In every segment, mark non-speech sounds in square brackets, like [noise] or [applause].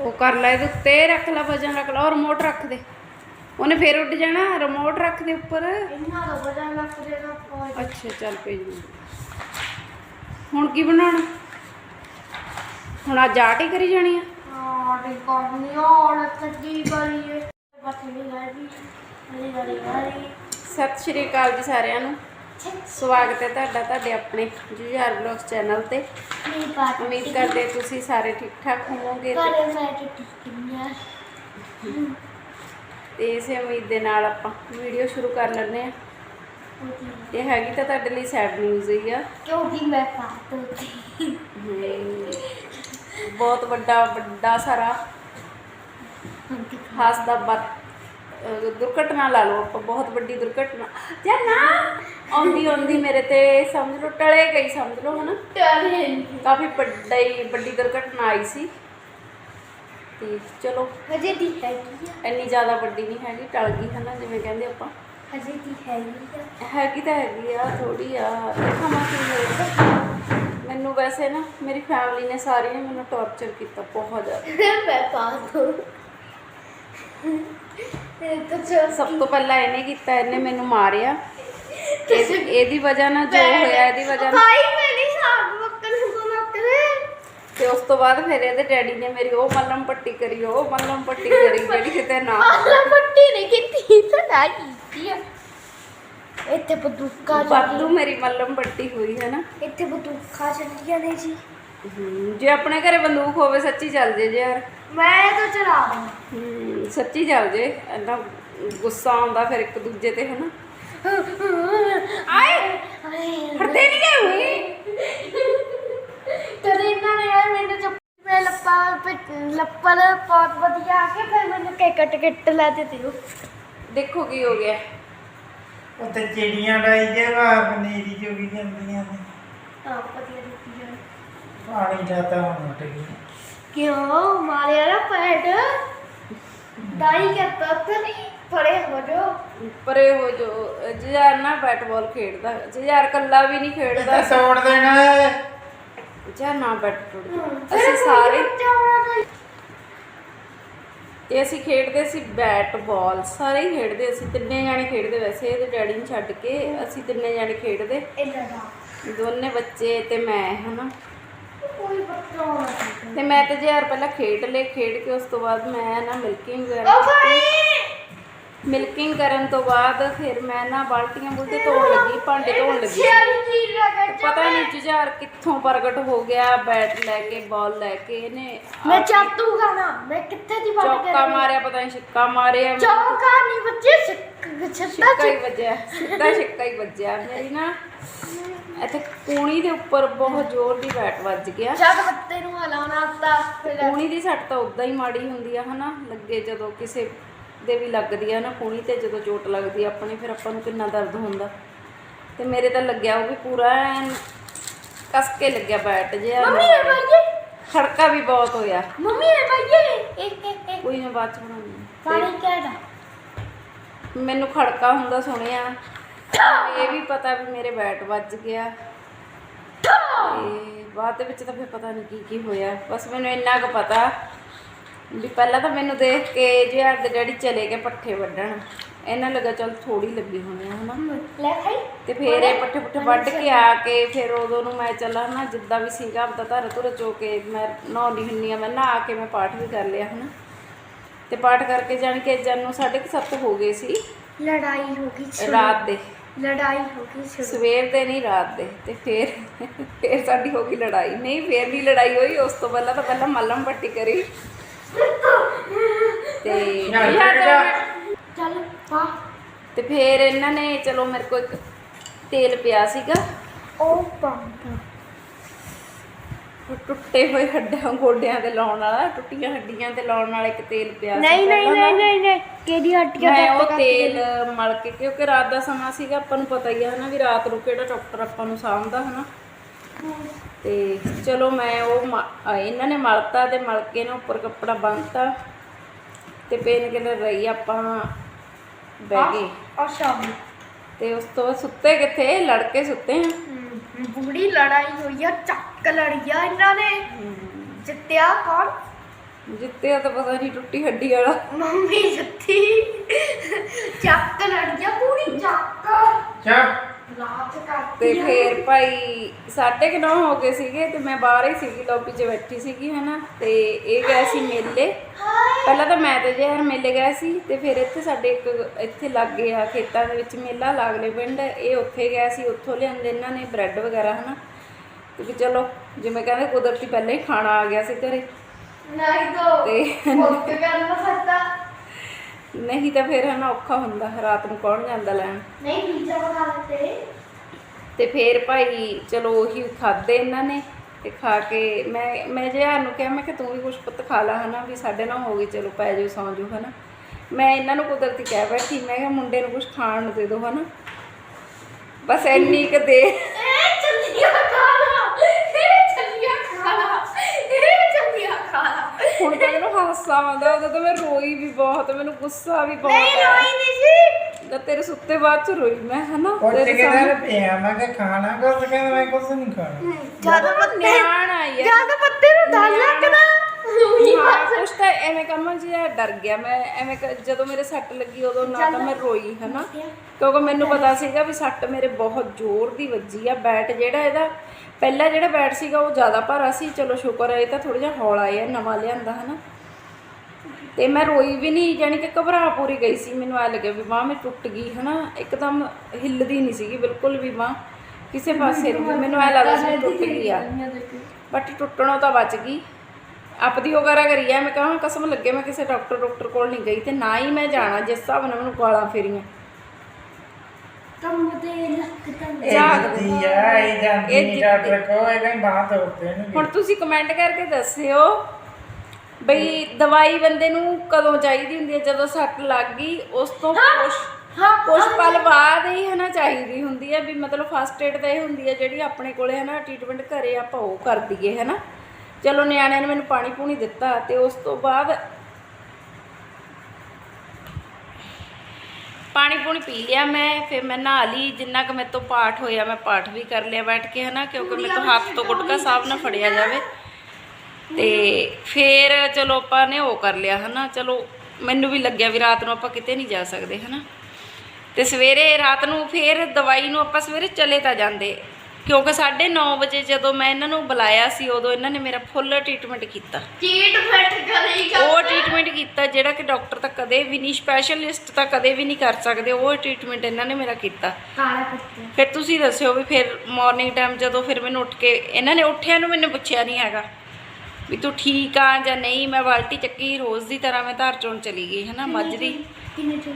ਉਹ ਕਰ ਲੈ ਇਹਦੇ ਉੱਤੇ ਰੱਖ ਲੈ ਵਜਨ ਰੱਖ ਲੈ ਔਰ ਰਿਮੋਟ ਰੱਖ ਦੇ। ਉਹਨੇ ਫੇਰ ਉੱਡ ਜਾਣਾ ਰਿਮੋਟ ਰੱਖ ਦੇ ਉੱਪਰ। ਦਾ ਵਜਨ ਅੱਛਾ ਚੱਲ ਭੇਜ ਦੇ ਹੁਣ ਕੀ ਬਣਾਉਣਾ? ਹੁਣ ਅੱਜ ਆਟ ਹੀ ਕਰੀ ਜਾਣੀ ਆ? ਹਾਂ ਔਰ ਬਸ ਨਹੀਂ ਗਈ ਸਤਿ ਸ਼੍ਰੀ ਅਕਾਲ ਜੀ ਸਾਰਿਆਂ ਨੂੰ। ਸਵਾਗਤ ਹੈ ਤੁਹਾਡਾ ਤੁਹਾਡੇ ਆਪਣੇ ਜੁਝਾਰ ਬਲੌਗਸ ਚੈਨਲ ਤੇ। ਉਮੀਦ ਕਰਦੇ ਤੁਸੀਂ ਸਾਰੇ ਠੀਕ ਠਾਕ ਹੋਵੋਗੇ ਤੇ- ਇਸੇ ਉਮੀਦ ਦੇ ਨਾਲ ਆਪਾਂ ਵੀਡੀਓ ਸ਼ੁਰੂ ਕਰ ਲੈਂਦੇ ਆ ਇਹ ਹੈਗੀ ਤਾਂ ਤੁਹਾਡੇ ਲਈ ਸੈਡ ਨਿਊਜ਼ ਹੀ ਆ। ਕਿਉਂਕਿ ਮੈਂ ਪਾਟ ਹੋਤੀ ਬਹੁਤ ਵੱਡਾ ਵੱਡਾ ਸਾਰਾ ਹਾਸਦਾ ਬਾਤ ਦੁਰਘਟਨਾ ਲਾ ਲਓ ਆਪਾਂ ਬਹੁਤ ਵੱਡੀ ਦੁਰਘਟਨਾ। ਜਾਂ ਨਾ ਆਉਂਦੀ ਆਉਂਦੀ ਮੇਰੇ ਤੇ ਸਮਝ ਲਓ ਟਲੇ ਗਈ ਸਮਝ ਲਓ ਹਨਾ? ਕਾਫੀ ਵੱਡੀ ਵੱਡੀ ਦੁਰਘਟਨਾ ਆਈ ਸੀ। ਤੇ ਚਲੋ ਹਜੇ ਦੀ ਹੈਗੀ ਆ। ਇੰਨੀ ਜ਼ਿਆਦਾ ਵੱਡੀ ਨਹੀਂ ਹੈਗੀ ਟਲ ਗਈ ਹਨਾ ਜਿਵੇਂ ਕਹਿੰਦੇ ਆਪਾਂ। ਹਜੇ ਦੀ ਹੈਗੀ ਆ। ਹੈਗੀ ਤਾਂ ਹੈਗੀ ਆ ਥੋੜੀ ਆ। ਦੇਖਾਂ ਕੀ ਹੋਏਗਾ ਮੈਨੂੰ ਵੈਸੇ ਨਾ ਮੇਰੀ ਫੈਮਿਲੀ ਨੇ ਸਾਰੀ ਨੇ ਮੈਨੂੰ ਟੌਰਚਰ ਕੀਤਾ ਬਹੁਤ ਜ਼ਿਆਦਾ। ਮੈਂ ਪਾਟ ਹੋ ਸਭ ਤੋਂ ਪਹਿਲਾਂ ਇਹਨੇ ਕੀਤਾ ਇਹਨੇ ਮੈਨੂੰ ਮਾਰਿਆ। ਇਹ- ਇਹਦੀ ਵਜ੍ਹਾ ਨਾਲ ਜੋ ਹੋਇਆ ਇਹਦੀ ਵਜ੍ਹਾ ਨਾਲ ਭਾਈ ਮੈਂ ਨਹੀਂ ਸਾਬ ਮੱਕਨ ਨੂੰ ਮੱਕਰੇ ਤੇ ਉਸ ਤੋਂ ਬਾਅਦ ਫਿਰ ਇਹਦੇ ਡੈਡੀ ਨੇ ਮੇਰੀ ਉਹ ਮੱਲਮ ਪੱਟੀ ਕਰੀ ਉਹ ਮੱਲਮ ਪੱਟੀ ਕਰੀ [laughs] ਜਿਹੜੀ ਕਿਤੇ ਨਾ ਹੋਵੇ। ਆਹ ਪੱਟੀ ਨਹੀਂ ਕੀਤੀ ਤਾਂ ਕੀਤੀ ਆ। ਇੱਥੇ ਬੰਦੂਕਾਂ ਮੇਰੀ ਮੱਲਮ ਪੱਟੀ ਹੋਈ ਹੈ ਨਾ। ਇੱਥੇ ਬੰਦੂਕਾਂ ਚੱਲੀਆਂ ਨੇ ਜੀ। ਹਮ, ਜੇ ਆਪਣੇ ਘਰੇ ਬੰਦੂਕ ਹੋਵੇ ਸੱਚੀ ਚੱਲ ਜੇ ਯਾਰ। ਮੈਂ ਤਾਂ ਚਲਾ ਦਾਂ ਹਮ, ਸੱਚੀ ਚੱਲ ਜੇ। ਇੰਨਾ ਗੁੱਸਾ ਆਉਂਦਾ ਫਿਰ ਇੱਕ ਦੂਜੇ ਤੇ ਹਨਾ? ਆਏ! ਫੜਦੇ ਨਹੀਂ ਗਏ ਹੋਏ ਕਦੇ ਇਹਨਾਂ ਨੇ ਯਾਰ ਮੈਨੂੰ ਜਬ ਮੈਂ ਲੱਪਾ ਪਿ- ਲੱਪਲ ਬਹੁਤ ਵਧੀਆ ਆ ਕੇ ਫਿਰ ਮੈਨੂੰ ਕੇ ਕੱਟ ਕੱਟ ਲਾ ਦਿੱਤੀ ਉਹ ਦੇਖੋ ਕੀ ਹੋ ਗਿਆ। ਉੱਤੇ ਚਿੜੀਆਂ ਡਾਈ ਜੇ ਬਾਹਰ ਪਨੀਰੀ ਜੋਗੀ ਜਾਂਦੀਆਂ ਨੇ। ਹਾਂ ਵਧੀਆ। ਪਾਣੀ ਜਾਤਾ ਹੁਣ ਉੱਟ ਗਈ। ਕਿਉਂ? ਮਾਰਿਆ ਨਾ ਪੈਡ ਦਾਈ ਕਰਤਾ ਤਾਂ ਨਹੀਂ ਪੜੇ ਹੋ ਜੋ। ਪਰੇ ਹੋ ਜੋ। ਜੁਝਾਰ ਨਾ ਬੈਟ ਬਾਲ ਖੇਡਦਾ। ਜੁਝਾਰ ਕੱਲਾ ਵੀ ਨਹੀਂ ਖੇਡਦਾ। ਤਾਂ ਦੇਣਾ ਹੈ। ਨਾ ਬੈਟ ਟੁੱਟਦਾ ਅਸੀਂ ਸਾਰੇ ਤੇ ਅਸੀਂ ਖੇਡਦੇ ਸੀ ਬੈਟ ਬਾਲ ਸਾਰੇ ਹੀ ਖੇਡਦੇ। ਅਸੀਂ ਤਿੰਨੇ ਜਾਣੇ ਖੇਡਦੇ। ਵੈਸੇ ਇਹਦੇ ਡੈਡੀ ਨੂੰ ਛੱਡ ਕੇ ਅਸੀਂ ਤਿੰਨੇ ਜਾਣੇ ਖੇਡਦੇ। ਦਾ ਦੋਨੇ ਬੱਚੇ ਤੇ ਮੈਂ ਹਨਾ ਕੋਈ ਬੱਚਾ ਹੋਣਾ ਚਾਹੀਦਾ ਤੇ ਮੈਂ ਤੇ ਜੁਝਾਰ ਪਹਿਲਾਂ ਖੇਡ ਲਏ ਖੇਡ ਕੇ ਉਸ ਤੋਂ ਬਾਅਦ ਮੈਂ ਨਾ ਮਿਲਕਿੰਗ ਵਗੈਰਾ ਮਿਲਕਿੰਗ ਕਰਨ ਤੋਂ ਬਾਅਦ ਫਿਰ ਮੈਂ ਨਾ ਬਾਲਟੀਆਂ ਬੁਲਟੇ ਧੋਣ ਲੱਗੀ ਭਾਂਡੇ ਧੋਣ ਲੱਗੀ। ਪਤਾ ਨਹੀਂ ਜੁਝਾਰ ਕਿੱਥੋਂ ਪ੍ਰਗਟ ਹੋ ਗਿਆ ਬੈਟ ਲੈ ਕੇ ਬਾਲ ਲੈ ਕੇ ਇਹਨੇ ਮੈਂ ਚਾਤੂ ਖਾਣਾ ਮੈਂ ਕਿੱਥੇ ਦੀ ਬਾਤ ਕਰ? ਚੌਕਾ ਮਾਰਿਆ ਪਤਾ ਨਹੀਂ ਛਿੱਕਾ ਮਾਰਿਆ ਚੌਕਾ ਨਹੀਂ ਬੱਚੇ ਛਿੱਕਾ ਹੀ ਵੱਜਿਆ ਸਿੱਧਾ ਛਿੱਕਾ ਹੀ ਵੱਜਿਆ ਮੇਰੀ ਨਾ। ਇੱਥੇ ਕੂਣੀ ਦੇ ਉੱਪਰ ਬਹੁਤ ਜ਼ੋਰ ਦੀ ਬੈਟ ਵੱਜ ਗਿਆ ਜਦ ਬੱਤੇ ਨੂੰ ਹਲਾਉਣਾ ਤਾਂ ਫਿਰ ਕੂਣੀ ਦੀ ਸੱਟ ਤਾਂ ਉਦਾਂ ਹੀ ਮਾੜੀ ਹੁੰਦੀ ਆ ਹਨਾ? ਲੱਗੇ ਜਦੋਂ ਕਿਸੇ ਦੇ ਵੀ ਲੱਗਦੀ ਆ ਨਾ ਕੂਣੀ ਤੇ ਜਦੋਂ ਚੋਟ ਲੱਗਦੀ ਆ ਆਪਣੀ ਫਿਰ ਆਪਾਂ ਨੂੰ ਕਿੰਨਾ ਦਰਦ ਹੁੰਦਾ। ਤੇ ਮੇਰੇ ਤਾਂ ਲੱਗਿਆ ਉਹ ਵੀ ਪੂਰਾ ਐਨ ਕਸ ਕੇ ਲੱਗਿਆ ਬੈਟ ਜਿਹਾ ਮੰਮੀ ਇਹ ਭਾਈਏ ਖੜਕਾ ਵੀ ਬਹੁਤ ਹੋਇਆ। ਮੰਮੀ ਇਹ ਭਾਈਏ ਇੱਕ ਇੱਕ ਇੱਕ। ਕੋਈ ਨਾ ਬਾਅਦ ਚ ਬਣਾਉਂਦੀ ਹਾਂ। ਪਾਣੀ ਕਿਹੜਾ? ਮੈਨੂੰ ਖੜਕਾ ਹੁੰਦਾ ਸੁਣਿਆ। ਇਹ ਵੀ ਪਤਾ ਵੀ ਮੇਰੇ ਬੈਟ ਵੱਜ ਗਿਆ। ਤੇ ਬਾਅਦ ਦੇ ਵਿੱਚ ਤਾਂ ਫਿਰ ਪਤਾ ਨਹੀਂ ਕੀ ਕੀ ਹੋਇਆ। ਬਸ ਮੈਨੂੰ ਇੰਨਾ ਕੁ ਪਤਾ ਵੀ ਪਹਿਲਾਂ ਤਾਂ ਮੈਨੂੰ ਦੇਖ ਕੇ ਜਿਹਾਰ ਦੇ ਡੈਡੀ ਚਲੇ ਗਏ ਪੱਠੇ ਵੱਢਣ। ਇਹਨਾਂ ਲੱਗਾ ਚਲ ਥੋੜੀ ਲੱਗੀ ਹੋਣੀ ਆ ਹਨਾ? ਲੈ ਖਾਈ ਤੇ ਫਿਰ ਇਹ ਪੱਠੇ ਪੁੱਠੇ ਵੱਢ ਕੇ ਆ ਕੇ ਫਿਰ ਉਦੋਂ ਨੂੰ ਮੈਂ ਚੱਲਾ ਨਾ ਜਿੱਦਾਂ ਵੀ ਸੀਗਾ ਆਪਦਾ ਧਰ ਧੁਰ ਚੋ ਕੇ ਮੈਂ ਨਹਾਉਂਦੀ ਹੁੰਨੀ ਆ ਮੈਂ ਨਹਾ ਕੇ ਮੈਂ ਪਾਠ ਵੀ ਕਰ ਲਿਆ ਹਨਾ? ਤੇ ਪਾਠ ਕਰਕੇ ਜਾਣ ਕੇ ਜਨ ਨੂੰ ਸਾਢੇ ਕੁ ਸੱਤ ਹੋ ਗਏ ਸੀ। ਲੜਾਈ ਹੋ ਗਈ। ਰਾਤ ਦੇ। ਲੜਾਈ ਹੋ ਗਈ ਸ਼ੁਰੂ। ਸਵੇਰ ਦੇ ਨਹੀਂ ਰਾਤ ਦੇ। ਤੇ ਫਿਰ ਫਿਰ ਸਾਡੀ ਹੋ ਗਈ ਲੜਾਈ। ਨਹੀਂ ਫਿਰ ਨਹੀਂ ਲੜਾਈ ਹੋਈ। ਉਸ ਤੋਂ ਪਹਿਲਾਂ ਤਾਂ ਪਹਿਲਾਂ ਮੱਲਮ ਪੱਟੀ ਕਰੀ। ਤੇ ਚੱਲ ਪਾ। ਤੇ ਫਿਰ ਇਹਨਾਂ ਨੇ ਚਲੋ ਮੇਰੇ ਕੋਲ ਇੱਕ ਤੇਲ ਪਿਆ ਸੀਗਾ। ਉਹ ਪੰਪ ਉਹ ਟੁੱਟੇ ਹੋਏ ਹੱਡਾਂ ਗੋਡਿਆਂ ਤੇ ਲਾਉਣ ਵਾਲਾ ਟੁੱਟੀਆਂ ਹੱਡੀਆਂ ਤੇ ਲਾਉਣ ਵਾਲਾ ਇੱਕ ਤੇਲ ਪਿਆ ਸੀ ਨਹੀਂ ਨਹੀਂ ਨਹੀਂ। ਨਹੀਂ ਨਹੀਂ ਕਿਹਦੀ ਹੱਟੀਆਂ ਮੈਂ ਕੱਟ ਉਹ ਤੇਲ ਮਲ ਕੇ ਕਿਉਂਕਿ ਰਾਤ ਦਾ ਸਮਾਂ ਸੀਗਾ ਆਪਾਂ ਨੂੰ ਪਤਾ ਹੀ ਆ ਹਨਾ ਵੀ ਰਾਤ ਨੂੰ ਕਿਹੜਾ ਡਾਕਟਰ ਆਪਾਂ ਨੂੰ ਸਾਂਭਦਾ ਹਨਾ। ਤੇ ਚਲੋ ਮੈਂ ਉਹ ਇਹਨਾਂ ਨੇ ਮਲਤਾ ਤੇ ਮਲ ਕੇ ਨਾ ਉੱਪਰ ਕੱਪੜਾ ਬੰਨਤਾ ਤੇ ਪੇਨ ਕਿਲਰ ਰਹੀ ਆਪਾਂ ਬਹਿ ਗਏ। ਅੱਛਾ ਤੇ ਉਸ ਤੋਂ ਬਾਅਦ ਸੁੱਤੇ ਕਿੱਥੇ? ਲੜਕੇ ਸੁੱਤੇ ਆ। ਬੁੜੀ ਲੜਾਈ ਹੋਈ ਆ ਚੱਕ ਲੜੀ ਆ ਇਹਨਾਂ ਨੇ। ਜਿੱਤਿਆ ਕੌਣ? ਜਿੱਤਿਆ ਤਾਂ ਪਤਾ ਨਹੀਂ ਟੁੱਟੀ ਹੱਡੀ ਵਾਲਾ। ਮੰਮੀ ਜੱਤੀ। ਚੱਕ ਲੜ ਪੂਰੀ ਚੱਕ। ਤੇ ਫੇਰ ਭਾਈ ਸਾਢੇ ਕੁ ਨੌ ਹੋ ਗਏ ਸੀਗੇ ਤੇ ਮੈਂ ਬਾਹਰ ਹੀ ਸੀਗੀ ਲੌਬੀ 'ਚ ਬੈਠੀ ਸੀਗੀ ਹਨਾ? ਤੇ ਇਹ ਗਏ ਸੀ ਮੇਲੇ। ਪਹਿਲਾਂ ਤਾਂ ਮੈਂ ਤੇ ਜਹਿਰ ਮੇਲੇ ਗਏ ਸੀ ਤੇ ਫਿਰ ਇੱਥੇ ਸਾਡੇ ਇੱਕ ਇੱਥੇ ਲੱਗੇ ਆ ਖੇਤਾਂ ਦੇ ਵਿੱਚ ਮੇਲਾ ਲਾਗਲੇ ਪਿੰਡ। ਇਹ ਉੱਥੇ ਗਏ ਸੀ ਉੱਥੋਂ ਲਿਆਂਦੇ ਇਹਨਾਂ ਨੇ ਬ੍ਰੈਡ ਵਗੈਰਾ ਹਨਾ? ਤੇ ਵੀ ਚਲੋ ਜਿਵੇਂ ਕਹਿੰਦੇ ਕੁਦਰਤੀ ਪਹਿਲਾਂ ਹੀ ਖਾਣਾ ਆ ਗਿਆ ਸੀ ਘਰੇ। ਨਹੀਂ ਤਾਂ ਤੇ ਕਰਨਾ ਸਕਦਾ ਨਹੀਂ ਤਾਂ ਫਿਰ ਹਨਾ ਔਖਾ ਹੁੰਦਾ ਰਾਤ ਨੂੰ ਕੌਣ ਜਾਂਦਾ ਲੈਣ? ਨਹੀਂ ਪੀਜ਼ਾ ਬਣਾ ਲੈਤੇ ਤੇ ਫੇਰ ਭਾਈ ਚਲੋ ਉਹੀ ਖਾਦੇ ਇਹਨਾਂ ਨੇ ਤੇ ਖਾ ਕੇ ਮੈਂ ਮੈਂ ਜਿਹਾ ਨੂੰ ਕਿਹਾ ਮੈਂ ਕਿ ਤੂੰ ਵੀ ਕੁਝ ਪੁੱਤ ਖਾ ਲਾ ਹਨਾ ਵੀ ਸਾਡੇ ਨਾਲ ਹੋ ਗਈ ਚਲੋ ਪੈ ਜਾਓ ਸੌਂ ਜਾਓ ਹਨਾ। ਮੈਂ ਇਹਨਾਂ ਨੂੰ ਕੁਦਰਤੀ ਕਹਿ ਬੈਠੀ ਮੈਂ ਕਿਹਾ ਮੁੰਡੇ ਨੂੰ ਕੁਝ ਖਾਣ ਨੂੰ ਦੇ ਦਿਓ ਹਨਾ। ਬਸ ਇੰਨੀ ਕੁ ਦੇ ਇਹ ਚੱਲੀਆਂ ਖਾਣਾ ਇਹ ਚੱਲੀਆਂ ਖਾਣਾ ਇਹ ਚੱਲੀਆਂ ਖਾਣਾ ਹੁਣ ਤਾਂ ਹਾਸਾ ਆਉਂਦਾ ਉਦੋਂ ਤਾਂ ਮੈਂ ਰੋਈ ਵੀ ਬਹੁਤ ਮੈਨੂੰ ਗੁੱਸਾ ਵੀ ਨਹੀਂ ਬਹੁਤ ਆਇਆ। ਰੋਈ ਨਹੀਂ ਸੀ ਜਦ ਤੇਰੇ ਸੁੱਤੇ ਬਾਅਦ ਚ ਰੋਈ ਮੈਂ ਹਨਾ? ਉੱਠ ਤੇਰੇ ਕੇ ਸਾਹਮਣੇ। ਦਰ ਪਿਆ ਮੈਂ ਕਿ ਖਾਣਾ ਕੁਝ ਕਹਿੰਦਾ ਮੈਂ ਕੁਝ ਨਹੀਂ ਖਾਣਾ ਜ਼ਿਆਦਾ ਪੱਤੇ ਨਿਆਣਾ ਹੀ ਆ। ਜ਼ਿਆਦਾ ਪੱਤੇ ਨੂੰ ਡਰ ਲੱਗਦਾ। ਕੁਛ ਤਾਂ ਐਵੇਂ ਕੰਮ ਜਿਹਾ ਡਰ ਗਿਆ ਮੈਂ ਐਵੇਂ ਜਦੋਂ ਮੇਰੇ ਸੱਟ ਲੱਗੀ ਉਦੋਂ ਨਾ ਤਾਂ ਮੈਂ ਰੋਈ ਹਨਾ? ਕਿਉਂਕਿ ਮੈਨੂੰ ਪਤਾ ਸੀਗਾ ਵੀ ਸੱਟ ਮੇਰੇ ਬਹੁਤ ਜ਼ੋਰ ਦੀ ਵੱਜੀ ਆ ਬੈਟ ਜਿਹੜਾ ਇਹਦਾ ਪਹਿਲਾ ਜਿਹੜਾ ਬੈਟ ਸੀਗਾ ਉਹ ਜ਼ਿਆਦਾ ਭਾਰਾ ਸੀ ਚਲੋ ਸ਼ੁਕਰ ਹੈ ਇਹ ਤਾਂ ਥੋੜਾ ਜਿਹਾ ਹੌਲਾ ਹੈ ਨਵਾਂ ਲਿਆਂਦਾ ਹਨਾ? ਤੇ ਮੈਂ ਰੋਈ ਵੀ ਨਹੀਂ ਯਾਨੀ ਕਿ ਘਬਰਾ ਪੂਰੀ ਗਈ ਸੀ ਮੈਨੂੰ ਐ ਲੱਗਿਆ ਵੀ ਬਾਹ ਮੇ ਟੁੱਟ ਗਈ ਹਨਾ? ਇੱਕਦਮ ਹਿੱਲਦੀ ਨਹੀਂ ਸੀਗੀ ਬਿਲਕੁਲ ਵੀ ਬਾਹ ਕਿਸੇ ਪਾਸੇ ਨਹੀਂ ਮੈਨੂੰ ਐ ਲੱਗਦਾ ਸੀ ਟੁੱਟ ਗਈ ਆ। ਬਟ ਟੁੱਟਣੋਂ ਤਾਂ ਬਚ ਗਈ। ਆਪਦੀ ਵਗੈਰਾ ਕਰੀ ਆ ਮੈਂ ਕਹਾਂ ਕਸਮ ਲੱਗੇ ਮੈਂ ਕਿਸੇ ਡਾਕਟਰ ਡਾਕਟਰ ਕੋਲ ਨਹੀਂ ਗਈ ਤੇ ਨਾ ਹੀ ਮੈਂ ਜਾਣਾ ਜਿਸ ਹਿਸਾਬ ਨਾਲ ਮੈਨੂੰ ਗਾਲਾਂ ਫੇਰੀਆਂ। ਕੰਮ ਤੇ ਇਹ ਜਾਗਦੇ। ਜਿੱਤੀ ਆ ਇਹ ਜਾਂਦੀ। ਡਾਕਟਰ ਕੋ ਇਹ ਕਹਿੰਦਾ ਬਾਤ ਹੋਤੇ ਨੇ। ਹੁਣ ਤੁਸੀਂ ਕਮੈਂਟ ਕਰਕੇ ਦੱਸਿਓ ਬਈ ਦਵਾਈ ਬੰਦੇ ਨੂੰ ਕਦੋਂ ਚਾਹੀਦੀ ਹੁੰਦੀ ਹੈ? ਜਦੋਂ ਸੱਟ ਲੱਗ ਗਈ ਉਸ ਤੋਂ ਕੁਛ ਹਾਂ ਕੁਛ ਪਲ ਬਾਅਦ ਹੀ ਹਨਾ ਚਾਹੀਦੀ ਹੁੰਦੀ ਹੈ ਵੀ ਮਤਲਬ ਫਸਟ ਏਡ ਤਾਂ ਇਹ ਹੁੰਦੀ ਹੈ ਜਿਹੜੀ ਆਪਣੇ ਕੋਲੇ ਹਨਾ ਟ੍ਰੀਟਮੈਂਟ ਘਰੇ ਆਪਾਂ ਉਹ ਕਰ ਦਈਏ ਹਨਾ। ਚਲੋ ਨਿਆਣਿਆਂ ਨੇ ਮੈਨੂੰ ਪਾਣੀ ਪੂਣੀ ਦਿੱਤਾ ਤੇ ਉਸ ਤੋਂ ਬਾਅਦ ਪਾਣੀ ਪੂਣੀ ਪੀ ਲਿਆ ਮੈਂ ਫਿਰ ਮੈਂ ਨਹਾ ਲਈ ਜਿੰਨਾ ਕੁ ਮੇਰੇ ਤੋਂ ਪਾਠ ਹੋਇਆ ਮੈਂ ਪਾਠ ਵੀ ਕਰ ਲਿਆ ਬੈਠ ਕੇ ਹਨਾ ਕਿਉਂਕਿ ਮੇਰੇ ਤੋਂ ਹੱਥ ਤੋਂ ਗੁਟਕਾ ਸਾਹਿਬ ਨਾ ਫੜਿਆ ਜਾਵੇ। ਤੇ ਫਿਰ ਚਲੋ ਆਪਾਂ ਨੇ ਉਹ ਕਰ ਲਿਆ ਹਨਾ ਚਲੋ ਮੈਨੂੰ ਵੀ ਲੱਗਿਆ ਵੀ ਰਾਤ ਨੂੰ ਆਪਾਂ ਕਿਤੇ ਨਹੀਂ ਜਾ ਸਕਦੇ ਹਨਾ। ਤੇ ਸਵੇਰੇ ਰਾਤ ਨੂੰ ਫਿਰ ਦਵਾਈ ਨੂੰ ਆਪਾਂ ਸਵੇਰੇ ਚਲੇ ਤਾਂ ਜਾਂਦੇ ਕਿਉਂਕਿ 9:30 ਵਜੇ ਜਦੋਂ ਮੈਂ ਇਹਨਾਂ ਨੂੰ ਬੁਲਾਇਆ ਸੀ ਉਦੋਂ ਇਹਨਾਂ ਨੇ ਮੇਰਾ ਫੁੱਲ ਟ੍ਰੀਟਮੈਂਟ ਕੀਤਾ। ਚੀਟ ਫਿੱਟ ਕਰੇਗਾ ਉਹ ਟ੍ਰੀਟਮੈਂਟ ਕੀਤਾ ਜਿਹੜਾ ਕਿ ਡਾਕਟਰ ਤਾਂ ਕਦੇ ਵੀ ਨਹੀਂ ਸਪੈਸ਼ਲਿਸਟ ਤਾਂ ਕਦੇ ਵੀ ਨਹੀਂ ਕਰ ਸਕਦੇ ਉਹ ਟ੍ਰੀਟਮੈਂਟ ਇਹਨਾਂ ਨੇ ਮੇਰਾ ਕੀਤਾ। ਫਿਰ ਤੁਸੀਂ ਦੱਸਿਓ ਵੀ ਫਿਰ ਮਾਰਨਿੰਗ ਟਾਈਮ ਜਦੋਂ ਫਿਰ ਮੈਨੂੰ ਉੱਠ ਕੇ ਇਹਨਾਂ ਨੇ ਉੱਠਿਆ ਨੂੰ ਮੈਨੂੰ ਪੁੱਛਿਆ ਨਹੀਂ ਹੈਗਾ। ਵੀ ਤੂੰ ਠੀਕ ਆ ਜਾਂ ਨਹੀਂ ਮੈਂ ਬਾਲਟੀ ਚੱਕੀ ਰੋਜ਼ ਦੀ ਤਰ੍ਹਾਂ ਮੈਂ ਧਾਰ ਚੋਣ ਚਲੀ ਗਈ ਹਨਾ ਮੱਝ ਦੀ? ਕਿੰਨੇ ਚੋ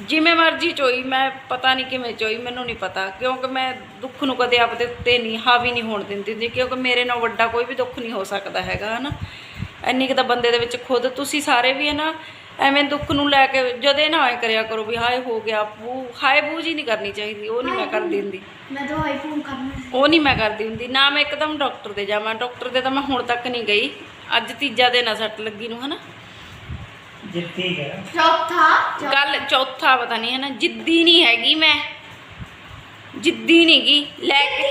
ਜਿਵੇਂ ਮਰਜ਼ੀ ਚੋਈ ਮੈਂ ਪਤਾ ਨਹੀਂ ਕਿਵੇਂ ਚੋਈ ਮੈਨੂੰ ਨਹੀਂ ਪਤਾ ਕਿਉਂਕਿ ਮੈਂ ਦੁੱਖ ਨੂੰ ਕਦੇ ਆਪਦੇ ਉੱਤੇ ਨਹੀਂ ਹਾਵੀ ਨਹੀਂ ਹੋਣ ਦਿੰਦੀ ਹੁੰਦੀ ਕਿਉਂਕਿ ਮੇਰੇ ਨਾਲ ਵੱਡਾ ਕੋਈ ਵੀ ਦੁੱਖ ਨਹੀਂ ਹੋ ਸਕਦਾ ਹੈਗਾ ਹਨਾ। ਇੰਨੀ ਕੁ ਤਾਂ ਬੰਦੇ ਦੇ ਵਿੱਚ ਖੁਦ ਤੁਸੀਂ ਸਾਰੇ ਵੀ ਹੈ ਨਾ ਐਵੇਂ ਦੁੱਖ ਨੂੰ ਲੈ ਕੇ ਜਦੇ ਨਾ ਆਏ ਕਰਿਆ ਕਰੋ ਵੀ ਹਾਏ ਹੋ ਗਿਆ ਬੂ ਹਾਏ ਬੂਝ ਹੀ ਨਹੀਂ ਕਰਨੀ ਚਾਹੀਦੀ ਉਹ ਨਹੀਂ ਮੈਂ ਕਰਦੀ ਹੁੰਦੀ। ਮੈਂ ਤਾਂ ਆਈਫੋਨ ਕਰਨਾ ਉਹ ਨਹੀਂ ਮੈਂ ਕਰਦੀ ਹੁੰਦੀ ਨਾ ਮੈਂ ਇੱਕਦਮ ਡਾਕਟਰ ਦੇ ਜਾਵਾਂ ਡਾਕਟਰ ਦੇ ਤਾਂ ਮੈਂ ਹੁਣ ਤੱਕ ਨਹੀਂ ਗਈ ਅੱਜ ਤੀਜਾ ਦਿਨ ਆ ਸੱਟ ਲੱਗੀ ਨੂੰ ਹਨਾ। ਜਿੱਤੀ ਗਿਆ। ਚੌਥਾ ਗੱਲ ਚੌਥਾ ਪਤਾ ਨਹੀਂ ਹੈ ਨਾ ਜਿੱਦੀ ਨਹੀਂ ਹੈਗੀ ਮੈਂ। ਜਿੱਦੀ ਨਹੀਂ ਗੀ। ਲੈ ਕੇ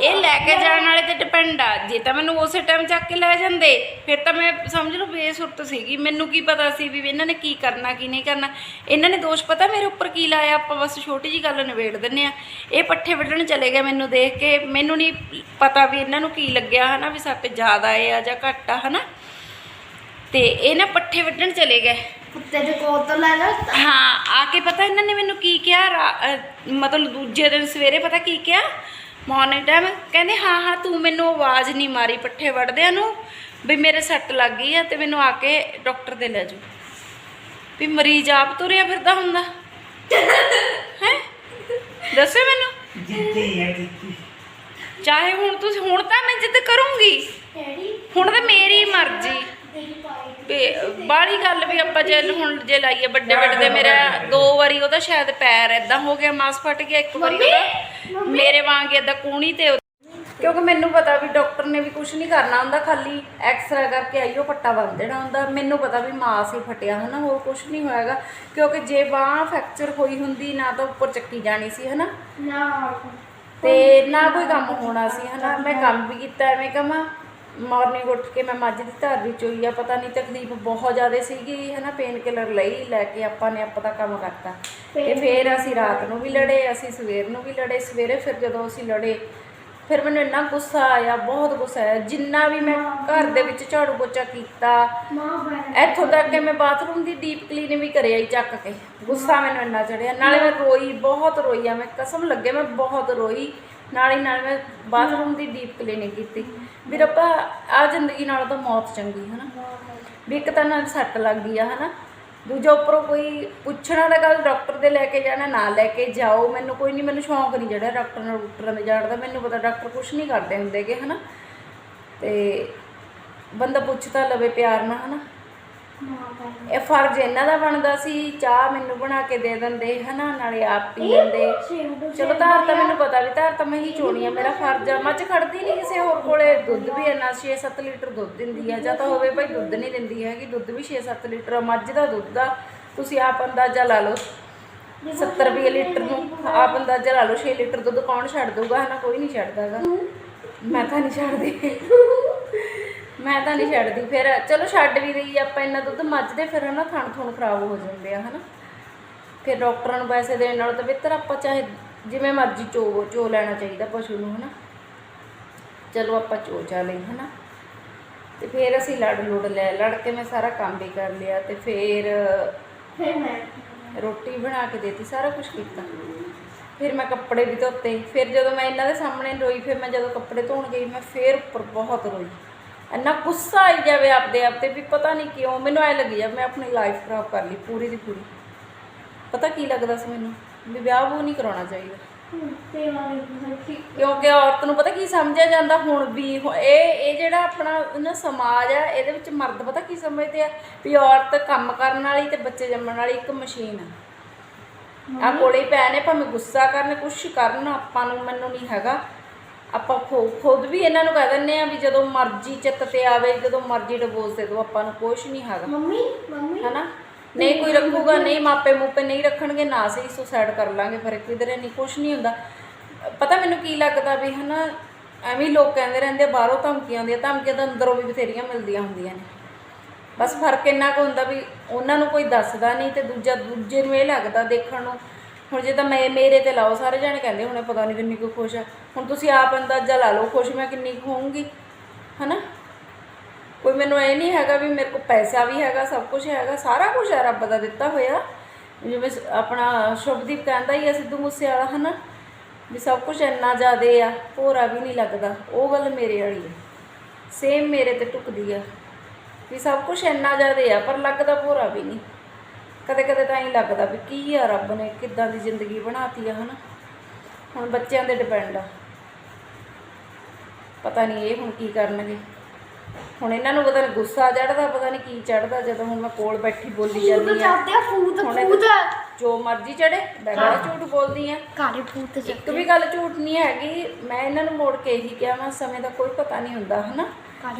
ਇਹ ਲੈ ਕੇ ਜਾਣ ਵਾਲੇ ਤੇ ਡਿਪੈਂਡ ਆ। ਜੇ ਤਾਂ ਮੈਨੂੰ ਉਸੇ ਟਾਈਮ ਚੱਕ ਕੇ ਲੈ ਜਾਂਦੇ ਫਿਰ ਤਾਂ ਮੈਂ ਸਮਝ ਲਓ ਬੇਸੁਰਤ ਸੀਗੀ। ਮੈਨੂੰ ਕੀ ਪਤਾ ਸੀ ਵੀ ਇਹਨਾਂ ਨੇ ਕੀ ਕਰਨਾ ਕੀ ਨਹੀਂ ਕਰਨਾ। ਇਹਨਾਂ ਨੇ ਦੋਸ਼ ਪਤਾ ਮੇਰੇ ਉੱਪਰ ਕੀ ਲਾਇਆ? ਆਪਾਂ ਬਸ ਛੋਟੀ ਜੀ ਗੱਲ ਨਿਬੇੜ ਦਿੰਨੇ ਆ। ਇਹ ਪੱਠੇ ਵੱਢਣ ਚਲੇ ਗਏ ਮੈਨੂੰ ਦੇਖ ਕੇ। ਮੈਨੂੰ ਨਹੀਂ ਪਤਾ ਵੀ ਇਹਨਾਂ ਨੂੰ ਕੀ ਲੱਗਿਆ ਹਨਾ ਵੀ ਸੱਟ ਜ਼ਿਆਦਾ ਆ ਜਾਂ ਘੱਟ ਆ ਹਨਾ। ਤੇ ਇਹ ਨਾ ਪੱਠੇ ਵੱਢਣ ਚਲੇ ਗਏ। ਕੁੱਤੇ ਦੇ ਕੋਲ ਤੋਂ ਲੈ ਲੈ ਹਾਂ ਆ ਕੇ ਪਤਾ ਇਹਨਾਂ ਨੇ ਮੈਨੂੰ ਕੀ ਕਿਹਾ? ਰਾ- ਅਹ ਮਤਲਬ ਦੂਜੇ ਦਿਨ ਸਵੇਰੇ ਪਤਾ ਕੀ ਕਿਹਾ? ਮਾਰਨਿੰਗ ਟਾਈਮ ਕਹਿੰਦੇ ਹਾਂ ਹਾਂ ਤੂੰ ਮੈਨੂੰ ਆਵਾਜ਼ ਨਹੀਂ ਮਾਰੀ ਪੱਠੇ ਵੜਦਿਆਂ ਨੂੰ। ਵੀ ਮੇਰੇ ਸੱਟ ਲੱਗ ਗਈ ਆ ਤੇ ਮੈਨੂੰ ਆ ਕੇ ਡਾਕਟਰ ਦੇ ਲੈ ਜਾਓ। ਵੀ ਮਰੀਜ਼ ਆਪ ਤੁਰਿਆ ਫਿਰਦਾ ਹੁੰਦਾ। ਹੈ? ਦੱਸੋ ਮੈਨੂੰ। ਜਿੱਤੀ ਹੈ ਜਿੱਤੀ ਚਾਹੇ ਹੁਣ ਤੁਸੀਂ ਹੁਣ ਤਾਂ ਮੈਂ ਜਿੱਦ ਕਰੂੰਗੀ। ਡੈਡੀ ਹੁਣ ਤਾਂ ਮੇਰੀ ਮਰਜ਼ੀ। ਬਾਹਲੀ ਗੱਲ ਵੀ ਆਪਾਂ ਜੇ ਹੁਣ ਜੇ ਲਾਈਏ ਵੱਡੇ ਵੱਡੇ ਦੇ ਮੇਰਾ ਦੋ ਵਾਰੀ ਉਹਦਾ ਸ਼ਾਇਦ ਪੈਰ ਐਦਾਂ ਹੋ ਗਿਆ ਮਾਸ ਫਟ ਗਿਆ ਇੱਕ ਵਾਰੀ ਉਹਦਾ। ਮੇਰੇ ਵਾਂਗ ਐਦਾਂ ਕੂਣੀ ਤੇ ਕਿਉਂਕਿ ਮੈਨੂੰ ਪਤਾ ਵੀ ਡਾਕਟਰ ਨੇ ਵੀ ਕੁਝ ਨਹੀਂ ਕਰਨਾ ਹੁੰਦਾ ਖਾਲੀ ਐਕਸਰਾ ਕਰਕੇ ਆਈਓ ਪੱਟਾ ਬੰਨ ਦੇਣਾ ਹੁੰਦਾ। ਮੈਨੂੰ ਪਤਾ ਵੀ ਮਾਸ ਹੀ ਫਟਿਆ ਹਨਾ ਹੋਰ ਕੁਝ ਨਹੀਂ ਹੋਏਗਾ ਕਿਉਂਕਿ ਜੇ ਬਾਹ ਫ੍ਰੈਕਚਰ ਹੋਈ ਹੁੰਦੀ ਨਾ ਤਾਂ ਉੱਪਰ ਚੱਕੀ ਜਾਣੀ ਸੀ ਹਨਾ। ਨਾ। ਤੇ ਨਾ ਕੋਈ ਕੰਮ ਹੋਣਾ ਸੀ ਹਨਾ। ਮੈਂ ਕੰਮ ਵੀ ਕੀਤਾ ਐਵੇਂ ਕਮਾ ਮਾਰਨਿੰਗ ਉੱਠ ਕੇ ਮੈਂ ਮੱਝ ਦੀ ਧਾਰ ਵੀ ਚੋਈ ਆ ਪਤਾ ਨਹੀਂ ਤਕਲੀਫ ਬਹੁਤ ਜ਼ਿਆਦਾ ਸੀਗੀ ਹਨਾ ਪੇਨ ਕਿਲਰ ਲਈ ਲੈ ਕੇ ਆਪਾਂ ਨੇ ਆਪਾਂ ਦਾ ਕੰਮ ਕਰਤਾ। ਤੇ ਫਿਰ ਅਸੀਂ ਰਾਤ ਨੂੰ ਵੀ ਲੜੇ ਅਸੀਂ ਸਵੇਰ ਨੂੰ ਵੀ lੜੇ ਸਵੇਰੇ ਫਿਰ ਜਦੋਂ ਅਸੀਂ ਲੜੇ ਫਿਰ ਮੈਨੂੰ ਇੰਨਾ ਗੁੱਸਾ ਆਇਆ ਬਹੁਤ ਗੁੱਸਾ ਆਇਆ ਜਿੰਨਾ ਵੀ ਮੈਂ ਘਰ ਦੇ ਵਿੱਚ ਝਾੜੂ ਪੋਚਾ ਕੀਤਾ ਇੱਥੋਂ ਤੱਕ ਕਿ ਮੈਂ ਬਾਥਰੂਮ ਦੀ ਡੀਪ ਕਲੀਨ ਵੀ ਕਰਿਆ ਹੀ ਚੱਕ ਕੇ। ਗੁੱਸਾ ਮੈਨੂੰ ਇੰਨਾ ਚੜਿਆ। ਨਾਲੇ ਮੈਂ ਰੋਈ ਬਹੁਤ ਰੋਈ ਆ ਮੈਂ ਕਸਮ ਲੱਗੇ ਮੈਂ ਬਹੁਤ ਰੋਈ। ਨਾਲ ਹੀ ਨਾਲ ਮੈਂ ਬਾਥਰੂਮ ਦੀ ਡੀਪ ਕਲੀਨਿੰਗ ਕੀਤੀ। ਵੀ ਰੱਬਾ ਆ ਜ਼ਿੰਦਗੀ ਨਾਲੋਂ ਤਾਂ ਮੌਤ ਚੰਗੀ ਹੈ ਨਾ ਵੀ ਇੱਕ ਤਾਂ ਨਾਲ ਸੱਟ ਲੱਗ ਗਈ ਆ, ਹਨਾ? ਦੂਜਾ ਉੱਪਰੋਂ ਕੋਈ ਪੁੱਛਣਾ ਦਾ ਗੱਲ ਡਾਕਟਰ ਦੇ ਲੈ ਕੇ ਜਾਣਾ, ਨਾ ਲੈ ਕੇ ਜਾਓ, ਮੈਨੂੰ ਕੋਈ ਨਹੀਂ ਮੈਨੂੰ ਸ਼ੌਂਕ ਨਹੀਂ ਜਿਹੜਾ ਡਾਕਟਰ ਨਾਲ ਡਾਕਟਰਾਂ ਦੇ ਜਾਣ ਦਾ, ਮੈਨੂੰ ਪਤਾ ਡਾਕਟਰ ਕੁਝ ਨਹੀਂ ਕਰਦੇ ਹੁੰਦੇਗੇ ਹਨਾ? ਤੇ ਬੰਦਾ ਪੁੱਛ ਤਾਂ ਲਵੇ ਪਿਆਰ ਨਾਲ, ਹਨਾ? ਮਾਂ ਇਹ ਫਰਜ਼ ਇਹਨਾਂ ਦਾ ਬਣਦਾ ਸੀ ਚਾਹ ਮੈਨੂੰ ਬਣਾ ਕੇ ਦੇ ਦਿੰਦੇ ਹਨਾ? ਨਾਲੇ ਆਪ ਪੀ ਲੈਂਦੇ। ਚਲੋ ਧਾਰ ਤਾਂ ਮੈਨੂੰ ਪਤਾ ਵੀ ਧਾਰ ਤਾਂ ਮੈਂ ਹੀ ਚੋਣੀ ਆ ਮੇਰਾ ਫਰਜ਼ ਆ। ਮੱਝ ਖੜਦੀ ਨਹੀਂ ਕਿਸੇ ਹੋਰ ਕੋਲੇ ਦੁੱਧ ਵੀ ਇੰਨਾ 6-7 ਲੀਟਰ ਦੁੱਧ ਦਿੰਦੀ ਆ ਜਾਂ ਤਾਂ ਹੋਵੇ ਭਾਈ ਦੁੱਧ ਨਹੀਂ ਦਿੰਦੀ ਹੈਗੀ ਦੁੱਧ ਵੀ 6-7 ਲੀਟਰ ਆ, ਮੱਝ ਦਾ ਦੁੱਧ ਆ। ਤੁਸੀਂ ਆਪ ਅੰਦਾਜ਼ਾ ਲਾ ਲਓ 70 ਰੁਪਏ ਲੀਟਰ ਨੂੰ ਆਪ ਅੰਦਾਜ਼ਾ ਲਾ ਲਓ 6 ਲੀਟਰ ਦੁੱਧ ਕੌਣ ਛੱਡ ਦਊਗਾ ਹਨਾ? ਕੋਈ ਨਹੀਂ ਛੱਡਦਾਗਾ ਮੈਂ ਤਾਂ ਨਹੀਂ ਛੱਡਦੀ। ਮੈਂ ਤਾਂ ਨਹੀਂ ਛੱਡਦੀ ਫਿਰ ਚਲੋ ਛੱਡ ਵੀ ਰਹੀ ਆਪਾਂ ਇੰਨਾ ਦੁੱਧ ਮੱਝ ਦੇ ਫਿਰ ਹਨਾ ਥਣ ਥਣ ਖਰਾਬ ਹੋ ਜਾਂਦੇ ਆ ਹਨਾ। ਫਿਰ ਡਾਕਟਰਾਂ ਨੂੰ ਪੈਸੇ ਦੇਣ ਨਾਲੋਂ ਤਾਂ ਬਿਹਤਰ ਆਪਾਂ ਚਾਹੇ ਜਿਵੇਂ ਮਰਜ਼ੀ ਚੋ ਚੋ ਲੈਣਾ ਚਾਹੀਦਾ ਪਸ਼ੂ ਨੂੰ ਹਨਾ। ਚਲੋ ਆਪਾਂ ਚੋ ਚਾ ਲਈ ਹਨਾ। ਤੇ ਫਿਰ ਅਸੀਂ ਲੜ ਲੁੜ ਲੈ ਲੜ ਕੇ ਮੈਂ ਸਾਰਾ ਕੰਮ ਵੀ ਕਰ ਲਿਆ ਤੇ ਫਿਰ ਫਿਰ ਮੈਂ ਰੋਟੀ ਬਣਾ ਕੇ ਦੇਤੀ ਸਾਰਾ ਕੁਝ ਕੀਤਾ। ਫਿਰ ਮੈਂ ਕੱਪੜੇ ਵੀ ਧੋਤੇ ਫਿਰ ਜਦੋਂ ਮੈਂ ਇਹਨਾਂ ਦੇ ਸਾਹਮਣੇ ਰੋਈ ਫਿਰ ਮੈਂ ਜਦੋਂ ਕੱਪੜੇ ਧੋਣ ਗਈ ਮੈਂ ਫਿਰ ਉੱਪਰ ਬਹੁਤ ਰੋਈ। ਇੰਨਾ ਗੁੱਸਾ ਆਈ ਜਾਵੇ ਆਪਦੇ ਆਪ ਤੇ ਵੀ ਪਤਾ ਨਹੀਂ ਕਿਉਂ ਮੈਨੂੰ ਐ ਲੱਗੀ ਜਾ ਮੈਂ ਆਪਣੀ ਲਾਈਫ ਖਰਾਬ ਕਰ ਲਈ ਪੂਰੀ ਦੀ ਪੂਰੀ। ਪਤਾ ਕੀ ਲੱਗਦਾ ਸੀ ਮੈਨੂੰ? ਵੀ ਵਿਆਹ ਉਹ ਨਹੀਂ ਕਰਾਉਣਾ ਚਾਹੀਦਾ। ਕਿਉਂਕਿ ਔਰਤ ਨੂੰ ਪਤਾ ਕੀ ਸਮਝਿਆ ਜਾਂਦਾ ਹੁਣ ਵੀ ਇਹ ਇਹ ਜਿਹੜਾ ਆਪਣਾ ਨਾ ਸਮਾਜ ਆ ਇਹਦੇ ਵਿੱਚ ਮਰਦ ਪਤਾ ਕੀ ਸਮਝਦੇ ਆ? ਵੀ ਔਰਤ ਕੰਮ ਕਰਨ ਵਾਲੀ ਤੇ ਬੱਚੇ ਜੰਮਣ ਵਾਲੀ ਇੱਕ ਮਸ਼ੀਨ ਆ। ਆ ਕੋਲੇ ਪੈ ਨੇ ਭਾਵੇਂ ਗੁੱਸਾ ਕਰਨ ਕੁਛ ਕਰਨ ਆਪਾਂ ਨੂੰ ਮੈਨੂੰ ਨਹੀਂ ਹੈਗਾ। ਆਪਾਂ ਖੁਦ ਵੀ ਇਹਨਾਂ ਨੂੰ ਕਹਿ ਦਿੰਦੇ ਆ ਵੀ ਜਦੋਂ ਮਰਜ਼ੀ ਚਿੱਤ ਤੇ ਆਵੇ ਜਦੋਂ ਮਰਜ਼ੀ ਡਿਵੋਰਸ ਦੇ ਦਿਓ ਆਪਾਂ ਨੂੰ ਕੁਛ ਨਹੀਂ ਹੈਗਾ। Mummy mummy. ਹਨਾ? ਨਹੀਂ ਕੋਈ ਰੱਖੂਗਾ ਨਹੀਂ ਮਾਪੇ ਮੂਪੇ ਨਹੀਂ ਰੱਖਣਗੇ ਨਾ ਸਹੀ ਸੁਸਾਈਡ ਕਰ ਲਾਂਗੇ ਫਿਰ ਕਿਧਰੇ ਨਹੀਂ ਕੁਛ ਨਹੀਂ ਹੁੰਦਾ। ਪਤਾ ਮੈਨੂੰ ਕੀ ਲੱਗਦਾ ਵੀ ਹਨਾ ਐਵੇਂ ਹੀ ਲੋਕ ਕਹਿੰਦੇ ਰਹਿੰਦੇ ਆ, ਬਾਹਰੋਂ ਧਮਕੀਆਂ ਆਉਂਦੀਆਂ ਧਮਕੀਆਂ ਤਾਂ ਅੰਦਰੋਂ ਵੀ ਬਥੇਰੀਆਂ ਮਿਲਦੀਆਂ ਹੁੰਦੀਆਂ ਨੇ। ਬਸ ਫ਼ਰਕ ਇੰਨਾ ਕੁ ਹੁੰਦਾ ਵੀ ਉਹਨਾਂ ਨੂੰ ਕੋਈ ਦੱਸਦਾ ਨਹੀਂ ਤੇ ਦੂਜਾ ਦੂਜੇ ਨੂੰ ਇਹ ਲੱਗਦਾ ਦੇਖਣ ਨੂੰ ਹੁਣ ਜੇ ਤਾਂ ਮੈਂ ਮੇਰੇ ਤੇ ਲਾਓ, ਸਾਰੇ ਜਾਣੇ ਕਹਿੰਦੇ ਹੁਣੇ ਪਤਾ ਨਹੀਂ ਕਿੰਨੀ ਕੁ ਖੁਸ਼ ਆ। ਹੁਣ ਤੁਸੀਂ ਆਪ ਅੰਦਾਜ਼ਾ ਲਾ ਲਓ ਖੁਸ਼ ਮੈਂ ਕਿੰਨੀ ਕੁ ਹੋਊਂਗੀ, ਹਨਾ? ਕੋਈ ਮੈਨੂੰ ਇਹ ਨਹੀਂ ਹੈਗਾ ਵੀ ਮੇਰੇ ਕੋਲ ਪੈਸਾ ਵੀ ਹੈਗਾ, ਸਭ ਕੁਝ ਹੈਗਾ, ਸਾਰਾ ਕੁਝ ਹੈ ਰੱਬ ਦਾ ਦਿੱਤਾ ਹੋਇਆ। ਜਿਵੇਂ ਆਪਣਾ ਸ਼ੁਭਦੀਪ ਕਹਿੰਦਾ ਹੀ ਆ ਸਿੱਧੂ ਮੂਸੇ ਵਾਲਾ ਹਨਾ? ਵੀ ਸਭ ਕੁਝ ਇੰਨਾ ਜ਼ਿਆਦੇ ਆ, ਭੋਰਾ ਵੀ ਨਹੀਂ ਲੱਗਦਾ, ਉਹ ਗੱਲ ਮੇਰੇ ਵਾਲੀ ਹੈ ਸੇਮ ਮੇਰੇ ਤੇ ਟੁਕਦੀ ਆ। ਵੀ ਸਭ ਕੁਝ ਇੰਨਾ ਜ਼ਿਆਦੇ ਆ, ਪਰ ਲੱਗਦਾ ਭੋਰਾ ਵੀ ਨਹੀਂ ਕਦੇ ਕਦੇ ਤਾਂ ਹੀ ਲੱਗਦਾ ਵੀ ਕੀ ਆ ਰੱਬ ਨੇ ਕਿੱਦਾਂ ਦੀ ਜ਼ਿੰਦਗੀ ਬਣਾਤੀ ਆ ਹਨਾ? ਹੁਣ ਬੱਚਿਆਂ ਤੇ ਡਿਪੈਂਡ ਆ। ਪਤਾ ਨਹੀਂ ਇਹ ਹੁਣ ਕੀ ਕਰਨਗੇ। ਹੁਣ ਇਹਨਾਂ ਨੂੰ ਪਤਾ ਨਹੀਂ ਗੁੱਸਾ ਚੜਦਾ ਪਤਾ ਨਹੀਂ ਕੀ ਚੜਦਾ ਜਦੋਂ ਹੁਣ ਮੈਂ ਕੋਲ ਬੈਠੀ ਬੋਲੀ ਜਾਂਦੀ ਆ। ਫੂਤ ਹੁਣ ਫੂਤ। ਜੋ ਮਰਜ਼ੀ ਚੜੇ ਮੈਂ ਕਿਹੜਾ ਝੂਠ ਬੋਲਦੀ ਆ? ਕਾਲੇ ਫੂਤ ਇੱਕ ਵੀ ਗੱਲ ਝੂਠ ਨਹੀਂ ਹੈਗੀ ਮੈਂ ਇਹਨਾਂ ਨੂੰ ਮੋੜ ਕੇ ਇਹੀ ਕਿਹਾ ਮੈਂ ਸਮੇਂ ਦਾ ਕੋਈ ਪਤਾ ਨਹੀਂ ਹੁੰਦਾ ਹਨਾ?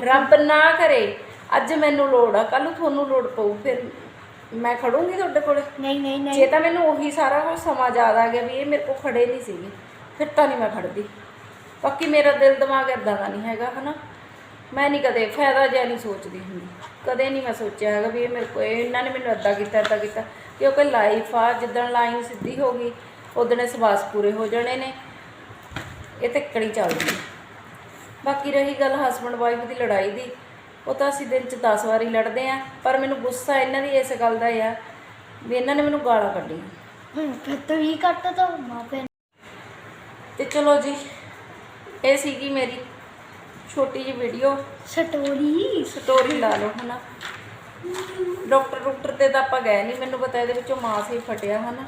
ਰੱਬ ਨਾ ਕਰੇ। ਅੱਜ ਮੈਨੂੰ ਲੋੜ ਆ ਕੱਲ ਨੂੰ ਤੁਹਾਨੂੰ ਲੋੜ ਪਊ ਫਿਰ ਮੈਂ ਖੜੂੰਗੀ ਤੁਹਾਡੇ ਕੋਲ? ਨਹੀਂ ਨਹੀਂ ਨਹੀਂ। ਜੇ ਤਾਂ ਮੈਨੂੰ ਉਹੀ ਸਾਰਾ ਕੁਝ ਸਮਾਂ ਯਾਦ ਆ ਗਿਆ ਵੀ ਇਹ ਮੇਰੇ ਕੋਲ ਖੜੇ ਨਹੀਂ ਸੀਗੇ ਫਿਰ ਤਾਂ ਨਹੀਂ ਮੈਂ ਖੜਦੀ। ਬਾਕੀ ਮੇਰਾ ਦਿਲ ਦਿਮਾਗ ਇਦਾਂ ਦਾ ਨਹੀਂ ਹੈਗਾ ਹਨਾ? ਮੈਂ ਨਹੀਂ ਕਦੇ ਫਾਇਦਾ ਜਿਹਾ ਨਹੀਂ ਸੋਚਦੀ ਹੁੰਦੀ। ਕਦੇ ਨਹੀਂ ਮੈਂ ਸੋਚਿਆ ਹੈਗਾ ਵੀ ਇਹ ਮੇਰੇ ਕੋਲ ਇਹਨਾਂ ਨੇ ਮੈਨੂੰ ਇੱਦਾਂ ਕੀਤਾ ਇੱਦਾਂ ਕੀਤਾ। ਕਿਉਂਕਿ ਲਾਈਫ ਆ ਜਿੱਦਣ ਲਾਈਨ ਸਿੱਧੀ ਹੋ ਗਈ ਉਦਣੇ ਸਵਾਸ ਪੂਰੇ ਹੋ ਜਾਣੇ ਨੇ। ਇਹ ਤੇ ਕੜੀ ਚੱਲਦੀ ਹੈ ਬਾਕੀ ਰਹੀ ਗੱਲ ਹਸਬੰਡ ਵਾਈਫ ਦੀ ਲੜਾਈ ਦੀ। ਉਹ ਤਾਂ ਅਸੀਂ ਦਿਨ 'ਚ 10 ਵਾਰੀ ਲੜਦੇ ਆਂ ਪਰ ਮੈਨੂੰ ਗੁੱਸਾ ਇਹਨਾਂ ਦੀ ਇਸ ਗੱਲ ਦਾ ਆ ਵੀ ਇਹਨਾਂ ਨੇ ਮੈਨੂੰ ਗਾਲਾਂ ਕੱਢੀਆਂ। ਫਿਰ ਤਾਂ ਹੀ ਕੱਟ ਤਾਂ ਮਾਂ ਫਿਰ ਤੇ ਚਲੋ ਜੀ ਇਹ ਸੀਗੀ ਮੇਰੀ ਛੋਟੀ ਜਿਹੀ ਵੀਡੀਓ ਸਟੋਰੀ। ਸਟੋਰੀ ਲਾ ਲਓ ਹਨਾ। ਡਾਕਟਰ ਡਾਕਟਰ ਤੇ ਤਾਂ ਆਪਾਂ ਗਏ ਨਹੀਂ ਮੈਨੂੰ ਪਤਾ ਇਹਦੇ ਵਿੱਚੋਂ ਮਾਸ ਹੀ ਫਟਿਆ ਹਨਾ।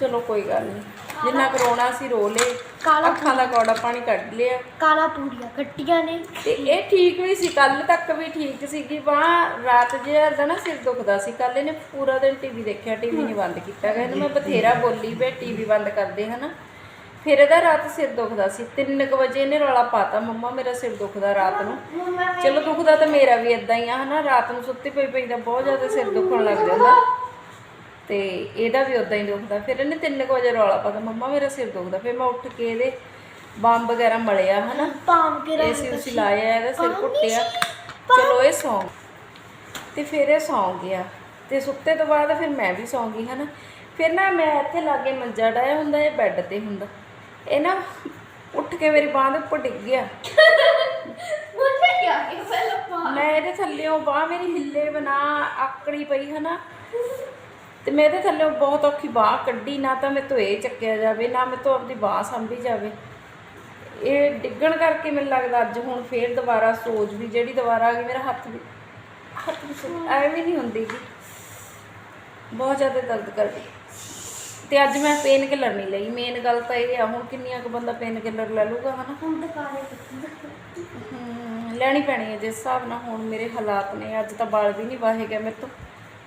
ਚਲੋ ਕੋਈ ਗੱਲ ਨਹੀਂ ਜਿੰਨਾ ਕਰੋਨਾ ਸੀ ਰੋ ਲੇ ਕਾਲਾ ਅੱਖਾਂ ਦਾ ਕੌੜਾ ਪਾਣੀ ਕੱਢ ਲਿਆ। ਕਾਲਾ ਪੂੜੀਆਂ ਕੱਟੀਆਂ ਨੇ। ਤੇ ਇਹ ਠੀਕ ਵੀ ਸੀ ਕੱਲ ਤੱਕ ਵੀ ਠੀਕ ਸੀਗੀ। ਬਾਹ ਰਾਤ ਜਿਹਾ ਦਾ ਨਾ ਸਿਰ ਦੁਖਦਾ ਸੀ ਕੱਲ ਇਹਨੇ ਪੂਰਾ ਦਿਨ ਟੀਵੀ ਦੇਖਿਆ ਟੀਵੀ ਨਹੀਂ ਬੰਦ ਕੀਤਾ। ਗਿਆ ਇਹਨੂੰ ਮੈਂ ਬਥੇਰਾ ਬੋਲੀ ਵੇ ਟੀਵੀ ਬੰਦ ਕਰਦੇ ਹਨਾ। ਫਿਰ ਇਹਦਾ ਰਾਤ ਸਿਰ ਦੁਖਦਾ ਸੀ। 3 ਵਜੇ ਇਹਨੇ ਰੌਲਾ ਪਾਤਾ ਮੰਮਾ ਮੇਰਾ ਸਿਰ ਦੁਖਦਾ ਰਾਤ ਨੂੰ। ਚਲੋ ਦੁਖਦਾ ਤਾਂ ਮੇਰਾ ਵੀ ਇਦਾਂ ਹੀ ਆ ਹਨਾ ਰਾਤ ਨੂੰ ਸੁੱਤੀ ਪਈ ਪਈ ਦਾ ਬਹੁਤ ਜ਼ਿਆਦਾ ਸਿਰ ਦੁਖਣ ਲੱਗ ਜਾਂਦਾ। ਤੇ ਇਹਦਾ ਵੀ ਉਦਾਂ ਹੀ ਦੁਖਦਾ। ਫਿਰ ਇਹਨੇ 3 ਵਜੇ ਰੌਲਾ ਪਾਤਾ ਮੰਮਾ ਮੇਰਾ ਸਿਰ ਦੁਖਦਾ। ਫਿਰ ਮੈਂ ਉੱਠ ਕੇ ਇਹਦੇ ਬੰਬ ਵਗੈਰਾ ਮਲਿਆ ਹਨਾ? ਪਾਮ ਕੇ ਰੱਖ ਏਸੀ ਉਸੀ ਲਾਇਆ ਇਹਦਾ ਸਿਰ ਘੁੱਟਿਆ। ਚਲੋ ਇਹ ਸੌਂ ਤੇ ਫਿਰ ਇਹ ਸੌਂ ਗਿਆ। ਤੇ ਸੁੱਤੇ ਤੋਂ ਬਾਅਦ ਫਿਰ ਮੈਂ ਵੀ ਸੌਂ ਗਈ ਹਨਾ? ਫਿਰ ਨਾ ਮੈਂ ਇੱਥੇ ਲਾਗੇ ਮੰਜਾ ਡਾਇਆ ਹੁੰਦਾ ਇਹ ਬੈੱਡ ਤੇ ਹੁੰਦਾ। ਇਹ ਨਾ ਉੱਠ ਕੇ ਮੇਰੀ ਬਾਂਹ ਦੇ ਉੱਪਰ ਡਿੱਗ ਗਿਆ। ਮੈਂ ਇਹਦੇ ਥੱਲੇੋਂ ਬਾਹ ਮੇਰੀ ਹਿੱਲੇ ਬਣਾ ਆਕੜੀ ਪਈ ਹਨਾ? ਤੇ ਮੈਂ ਇਹਦੇ ਥੱਲੇੋਂ ਬਹੁਤ ਔਖੀ ਬਾਹ ਕੱਢੀ ਨਾ ਤਾਂ ਤੋਂ ਇਹ ਚੱਕਿਆ ਜਾਵੇ ਨਾ ਮੇਰੇ ਤੋਂ ਆਪਣੀ ਬਾਹ ਸੰਭੀ ਜਾਵੇ। ਇਹ ਡਿੱਗਣ ਕਰਕੇ ਮੈਨੂੰ ਲੱਗਦਾ ਅੱਜ ਹੁਣ ਫੇਰ ਦੁਬਾਰਾ ਸੋਜ ਵੀ ਜਿਹੜੀ ਦੁਬਾਰਾ ਆ ਗਈ ਮੇਰਾ ਹੱਥ ਵੀ ਹੱਥ ਵੀ ਐਵੇਂ ਨਹੀਂ ਹੁੰਦੀ ਗੀ। ਬਹੁਤ ਜ਼ਿਆਦਾ ਦਰਦ ਕਰਦੀ। ਤੇ ਅੱਜ ਮੈਂ ਪੇਨ ਕਿਲਰ ਨਹੀਂ ਲਈ। ਮੇਨ ਗੱਲ ਤਾਂ ਇਹ ਆ ਹੁਣ ਕਿੰਨੀਆਂ ਕੁ ਬੰਦਾ ਪੇਨ ਕਿਲਰ ਲੈ ਲੂਗਾ ਹਨਾ? ਹੁਣ ਦੁਕਾਨੇ ਲੈਣੀ ਪੈਣੀ ਹੈ ਜਿਸ ਹਿਸਾਬ ਨਾਲ ਹੁਣ ਮੇਰੇ ਹਾਲਾਤ ਨੇ ਅੱਜ ਤਾਂ ਵਾਲ ਵੀ ਨਹੀਂ ਵਾਹੇ ਮੇਰੇ ਤੋਂ।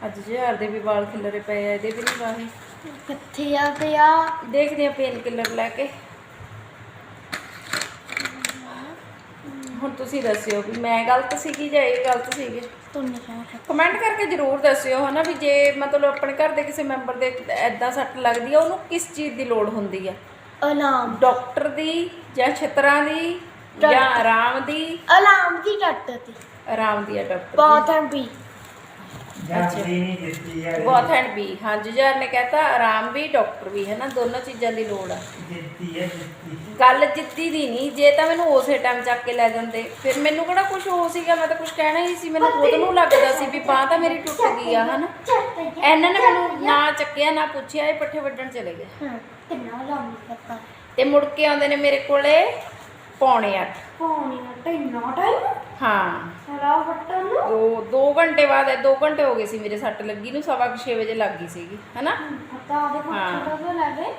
ਅੱਜ ਜਹਰ ਦੇ ਵੀ ਵਾਲ ਖਿਲਰੇ ਪਏ ਆ ਇਹਦੇ ਵੀ ਨਹੀਂ ਵਾਹੇ ਕਿੱਥੇ ਆ ਗਿਆ ਦੇਖਦੇ ਆ ਪੇਨ ਕਿਲਰ ਲੈ ਕੇ। ਹੁਣ ਤੁਸੀਂ ਦੱਸਿਓ ਵੀ ਮੈਂ ਗਲਤ ਸੀਗੀ ਜਾਂ ਇਹ ਗਲਤ ਸੀਗੇ? ਤੁਮਨੇ ਕਿਹਾ ਕਮੈਂਟ ਕਰਕੇ ਜਰੂਰ ਦੱਸਿਓ ਹਨਾ ਵੀ ਜੇ ਮਤਲਬ ਆਪਣੇ ਘਰ ਦੇ ਕਿਸੇ ਮੈਂਬਰ ਦੇ ਐਦਾਂ ਸੱਟ ਲੱਗਦੀ ਆ ਉਹਨੂੰ ਕਿਸ ਚੀਜ਼ ਦੀ ਲੋੜ ਹੁੰਦੀ ਆ? ਅਲਾਰਮ ਡਾਕਟਰ ਦੀ ਜਾਂ ਛਿੱਤਰਾਂ ਦੀ ਜਾਂ ਆਰਾਮ ਦੀ? ਅਲਾਰਮ ਦੀ ਟੱਟ ਤੀ ਆਰਾਮ ਦੀ ਆ ਡਾਕਟਰ ਦੀ। ਵੀ ਜਾਂਦੀ ਨਹੀਂ ਦਿੱਤੀ ਹੈ ਬਹੁਤ ਐਂਡ ਬੀ ਹਾਂ ਜੁਝਾਰ ਨੇ ਕਹਤਾ ਆਰਾਮ ਵੀ ਡਾਕਟਰ ਵੀ ਹੈ ਨਾ ਦੋਨੋਂ ਚੀਜ਼ਾਂ ਦੀ ਲੋੜ ਆ। ਦਿੱਤੀ ਹੈ ਦਿੱਤੀ। ਗੱਲ ਜਿੱਤੀ ਦੀ ਨਹੀਂ ਜੇ ਤਾਂ ਮੈਨੂੰ ਉਸੇ ਟਾਈਮ ਚੱਕ ਕੇ ਲੈ ਜਾਂਦੇ। ਫਿਰ ਮੈਨੂੰ ਕਿਹੜਾ ਕੁਝ ਹੋ ਸੀਗਾ ਮੈਂ ਤਾਂ ਕੁਝ ਕਹਿਣਾ ਹੀ ਸੀ ਮੈਨੂੰ ਖੁਦ ਨੂੰ ਲੱਗਦਾ ਸੀ ਵੀ ਬਾਂਹ ਤਾਂ ਮੇਰੀ ਟੁੱਟ ਗਈ ਆ ਹਨਾ। ਇਹਨਾਂ ਨੇ ਮੈਨੂੰ ਨਾ ਚੱਕਿਆ ਨਾ ਪੁੱਛਿਆ ਇਹ ਪੱਠੇ ਵੱਢਣ ਚਲੇ ਗਏ। ਹਾਂ ਕਿੰਨਾ ਅਲਾਰਮ ਕਰਤਾ ਤੇ ਮੁੜ ਕੇ ਆਉਂਦੇ ਨੇ ਮੇਰੇ ਕੋਲੇ ਪੌਣੇ 8 ਪੌਣੀ ਨਾ ਟੈਨਾ ਟਾਈਮ ਹਾਂ। ਹਲਾ ਫੱਟਣ ਨੂੰ। ਦੋ ਦੋ ਘੰਟੇ ਬਾਅਦ 2 ਘੰਟੇ ਹੋ ਗਏ ਸੀ ਮੇਰੇ ਸੱਟ ਲੱਗੀ ਨੂੰ ਸਵਾ ਕੁ ਛੇ ਵਜੇ ਲੱਗ ਗਈ ਸੀਗੀ ਹਨਾ? ਪਤਾ ਉਹਦੇ ਕੋਲ ਹਾਂ। ਛੋਟਾ ਜਿਹਾ ਲੈ ਗਏ।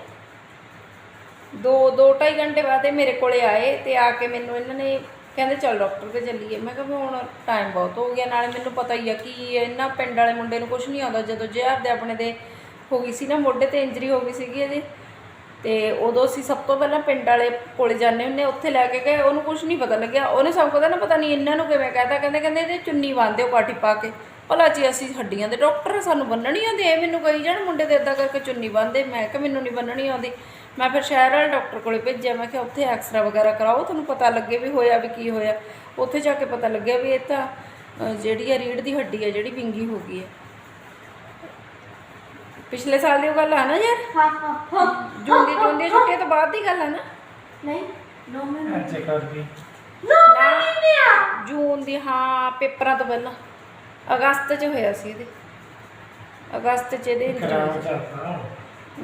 ਦੋ ਦੋ ਢਾਈ ਘੰਟੇ ਬਾਅਦ ਇਹ ਮੇਰੇ ਕੋਲੇ ਆਏ ਤੇ ਆ ਕੇ ਮੈਨੂੰ ਇਹਨਾਂ ਨੇ ਕਹਿੰਦੇ ਚੱਲ ਡਾਕਟਰ ਤੇ ਚੱਲੀਏ। ਮੈਂ ਕਿਹਾ ਵੀ ਹੁਣ ਟਾਈਮ ਬਹੁਤ ਹੋ ਗਿਆ ਨਾਲੇ ਮੈਨੂੰ ਪਤਾ ਹੀ ਆ ਕਿ ਇਹਨਾਂ ਪਿੰਡ ਵਾਲੇ ਮੁੰਡੇ ਨੂੰ ਕੁਝ ਨਹੀਂ ਆਉਂਦਾ। ਜਦੋਂ ਜ਼ਹਿਰ ਦੇ ਆਪਣੇ ਦੇ ਹੋ ਗਈ ਸੀ ਨਾ ਮੋਢੇ ਤੇ ਇੰਜਰੀ ਹੋ ਗਈ ਸੀਗੀ ਇਹਦੇ ਤੇ ਉਦੋਂ ਅਸੀਂ ਸਭ ਤੋਂ ਪਹਿਲਾਂ ਪਿੰਡ ਵਾਲੇ ਕੋਲੇ ਜਾਂਦੇ ਹੁੰਦੇ ਉੱਥੇ ਲੈ ਕੇ ਗਏ ਉਹਨੂੰ ਕੁਝ ਨਹੀਂ ਪਤਾ ਲੱਗਿਆ। ਉਹਨੇ ਸਭ ਕਹਿੰਦਾ ਨਾ ਪਤਾ ਨਹੀਂ ਇਹਨਾਂ ਨੂੰ ਕਿਵੇਂ ਕਹਤਾ ਕਹਿੰਦੇ ਕਹਿੰਦੇ ਇਹਦੇ ਚੁੰਨੀ ਬੰਨ੍ਹਦੇ ਹੋ ਕਾਠੀ ਪਾ ਕੇ। ਭਲਾ ਜੀ ਅਸੀਂ ਹੱਡੀਆਂ ਦੇ ਡਾਕਟਰ ਆ, ਸਾਨੂੰ ਬੰਨਣੀ ਆਉਂਦੀ ਇਹ ਮੈਨੂੰ ਕਹੀ ਜਾਣ ਮੁੰਡੇ ਦੇ ਇਦਾਂ ਕਰਕੇ ਚੁੰਨੀ ਬੰਨ੍ਹਦੇ। ਮੈਂ ਕਿਹਾ ਮੈਨੂੰ ਨਹੀਂ ਬੰਨਣੀ ਆਉਂਦੀ। ਮੈਂ ਫਿਰ ਸ਼ਹਿਰ ਵਾਲੇ ਡਾਕਟਰ ਕੋਲੇ ਭੇਜਿਆ। ਮੈਂ ਕਿਹਾ ਉੱਥੇ ਐਕਸਰਾ ਵਗੈਰਾ ਕਰਾਓ ਤੁਹਾਨੂੰ ਪਤਾ ਲੱਗੇ ਵੀ ਹੋਇਆ ਵੀ ਕੀ ਹੋਇਆ। ਉੱਥੇ ਜਾ ਕੇ ਪਤਾ ਲੱਗਿਆ ਵੀ ਇਹ ਤਾਂ ਜਿਹੜੀ ਆ ਰੀੜ ਦੀ ਹੱਡੀ ਆ ਜਿਹੜੀ ਵਿੰਗੀ ਹੋ ਗਈ ਹੈ। ਪਿਛਲੇ ਸਾਲ ਦੀ ਉਹ ਗੱਲ ਆ ਨਾ ਯਾਰ? ਹਾਂ ਹਾਂ ਹਾਂ ਜੂਨ ਦੀ ਜੂਨ ਦੀ ਛੁੱਟੀਆਂ ਤੋਂ ਬਾਅਦ ਦੀ ਗੱਲ ਆ ਨਾ। ਨਹੀਂ ਨੋ ਮਿੰਟ ਅੱਛਾ ਕਰ ਗਈ ਨੋ ਮਿੰਟ ਆ? ਜੂਨ ਦੀ ਹਾਂ ਪੇਪਰਾਂ ਤੋਂ ਪਹਿਲਾਂ। ਅਗਸਤ 'ਚ ਹੋਇਆ ਸੀ ਇਹਦੇ। ਅਗਸਤ 'ਚ ਇਹਦੇ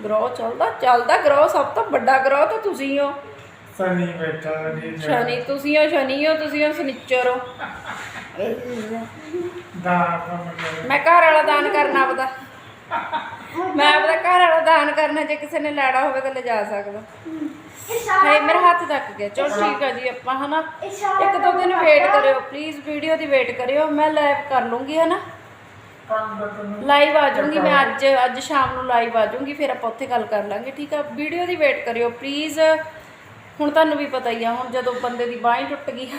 ਗਰੋ ਚੱਲਦਾ ਚੱਲਦਾ ਗਰੋ ਸਭ ਤੋਂ ਵੱਡਾ ਗਰੋ ਤਾਂ ਤੁਸੀਂ ਹੋ। ਸਨੀ ਬੈਠਾ ਨਹੀਂ ਸ਼ਨੀ ਤੁਸੀਂ ਹੋ ਸ਼ਨੀ ਹੋ ਤੁਸੀਂ ਹੋ ਸਨਿਚਰ ਹੋ। ਦਾ ਕੰਮ ਕਰ ਮੈਂ ਘਰ ਵਾਲਾ ਦਾਨ ਕਰਨਾ ਆਪਦਾ। ਮੈਂ ਆਪਦਾ ਘਰ ਵਾਲਾ ਦਾਨ ਕਰਨਾ ਜੇ ਕਿਸੇ ਨੇ ਲੈਣਾ ਹੋਵੇ ਤਾਂ ਲਿਜਾ ਸਕਦਾ। ਹਾਏ ਮੇਰਾ ਹੱਥ ਤੱਕ ਗਿਆ। ਚਲੋ ਠੀਕ ਆ ਜੀ ਆਪਾਂ ਹਨਾ ਇੱਕ ਦੋ ਦਿਨ ਵੇਟ ਕਰਿਓ ਪਲੀਜ਼ ਵੀਡੀਓ ਦੀ ਵੇਟ ਕਰਿਓ ਮੈਂ ਲਾਈਵ ਕਰ ਲੂੰਗੀ ਹਨਾ। ਲਾਈਵ ਆ ਜਾਊਂਗੀ ਮੈਂ ਅੱਜ ਅੱਜ ਸ਼ਾਮ ਨੂੰ ਲਾਈਵ ਆ ਜਾਊਂਗੀ ਫਿਰ ਆਪਾਂ ਉੱਥੇ ਗੱਲ ਕਰ ਲਾਂਗੇ ਠੀਕ ਆ? ਵੀਡੀਓ ਦੀ ਵੇਟ ਕਰਿਓ ਪਲੀਜ਼ ਹੁਣ ਤੁਹਾਨੂੰ ਵੀ ਪਤਾ ਹੀ ਆ ਹੁਣ ਜਦੋਂ ਬੰਦੇ ਦੀ ਬਾਂਹ ਹੀ ਟੁੱਟ ਗਈ।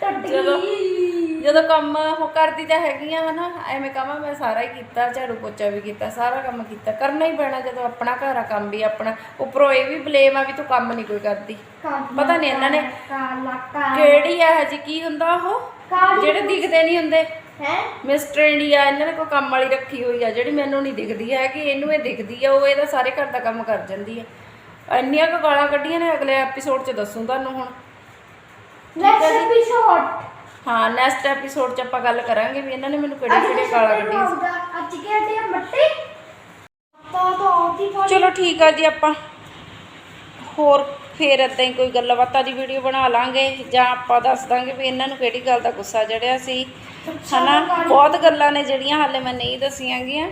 ਟੱਟ ਚਲੋ। ਗਈ ਜਦੋਂ ਕੰਮ ਉਹ ਕਰਦੀ ਤਾਂ ਹੈਗੀਆਂ ਹਨਾ ਐਵੇਂ ਕਹਾਂ ਮੈਂ ਸਾਰਾ ਹੀ ਕੀਤਾ ਝਾੜੂ ਪੋਚਾ ਵੀ ਕੀਤਾ ਸਾਰਾ ਕੰਮ ਕੀਤਾ ਕਰਨਾ ਹੀ ਪੈਣਾ ਜਦੋਂ ਆਪਣਾ ਘਰ ਆ ਕੰਮ ਵੀ ਆਪਣਾ ਉੱਪਰੋਂ ਇਹ ਵੀ ਬਲੇਮ ਆ ਵੀ ਤੂੰ ਕੰਮ ਨਹੀਂ ਕੋਈ ਕਰਦੀ। ਪਤਾ ਨਹੀਂ ਇਹਨਾਂ ਨੇ ਕਿਹੜੀ ਆ ਜੀ ਕੀ ਹੁੰਦਾ ਉਹ? ਜਿਹੜੇ ਦਿਖਦੇ ਨਹੀਂ ਹੁੰਦੇ। ਹੈ? ਮਿਸਟਰ ਇੰਡੀਆ ਇਹਨਾਂ ਨੇ ਕੋਈ ਕੰਮ ਵਾਲੀ ਰੱਖੀ ਹੋਈ ਆ ਜਿਹੜੀ ਮੈਨੂੰ ਨਹੀਂ ਦਿਖਦੀ ਹੈ ਕਿ ਇਹਨੂੰ ਇਹ ਦਿਖਦੀ ਆ ਉਹ ਇਹਦਾ ਸਾਰੇ ਘਰ ਦਾ ਕੰਮ ਕਰ ਜਾਂਦੀ ਆ। ਇੰਨੀਆਂ ਕੁ ਗਾਲਾਂ ਕੱਢੀਆਂ ਨੇ ਅਗਲੇ ਐਪੀਸੋਡ 'ਚ ਦੱਸੂ ਤੁਹਾਨੂੰ ਹੁਣ। ਨੈਕਸਟ ਐਪੀਸੋਡ ਹਾਂ ਨੈਕਸਟ ਐਪੀਸੋਡ 'ਚ ਆਪਾਂ ਗੱਲ ਕਰਾਂਗੇ ਵੀ ਇਹਨਾਂ ਨੇ ਮੈਨੂੰ ਕਿਹੜੇ ਕਿਹੜੇ ਗਾਲਾਂ ਕੱਢੀਆਂ ਸੀ। ਅੱਜ ਕੇ ਡੇ ਮੱਟੀ? ਤਾਂ ਤਾਂ ਆਉਂਦੀ ਫੜ ਚਲੋ ਠੀਕ ਆ ਜੀ ਆਪਾਂ। ਹੋਰ ਫੇਰ ਏਦਾਂ ਹੀ ਕੋਈ ਗੱਲਬਾਤਾਂ ਦੀ ਵੀਡੀਓ ਬਣਾ ਲਾਂਗੇ ਜਾਂ ਆਪਾਂ ਦੱਸ ਦਾਂਗੇ ਵੀ ਇਹਨਾਂ ਨੂੰ ਕਿਹੜੀ ਗੱਲ ਦਾ ਗੁੱਸਾ ਚੜਿਆ ਸੀ। ਹਨਾ? ਬਹੁਤ ਗੱਲਾਂ ਨੇ ਜਿਹੜੀਆਂ ਹਾਲੇ ਮੈਂ ਨਹੀਂ ਦੱਸੀਆਂ ਗੀਆਂ।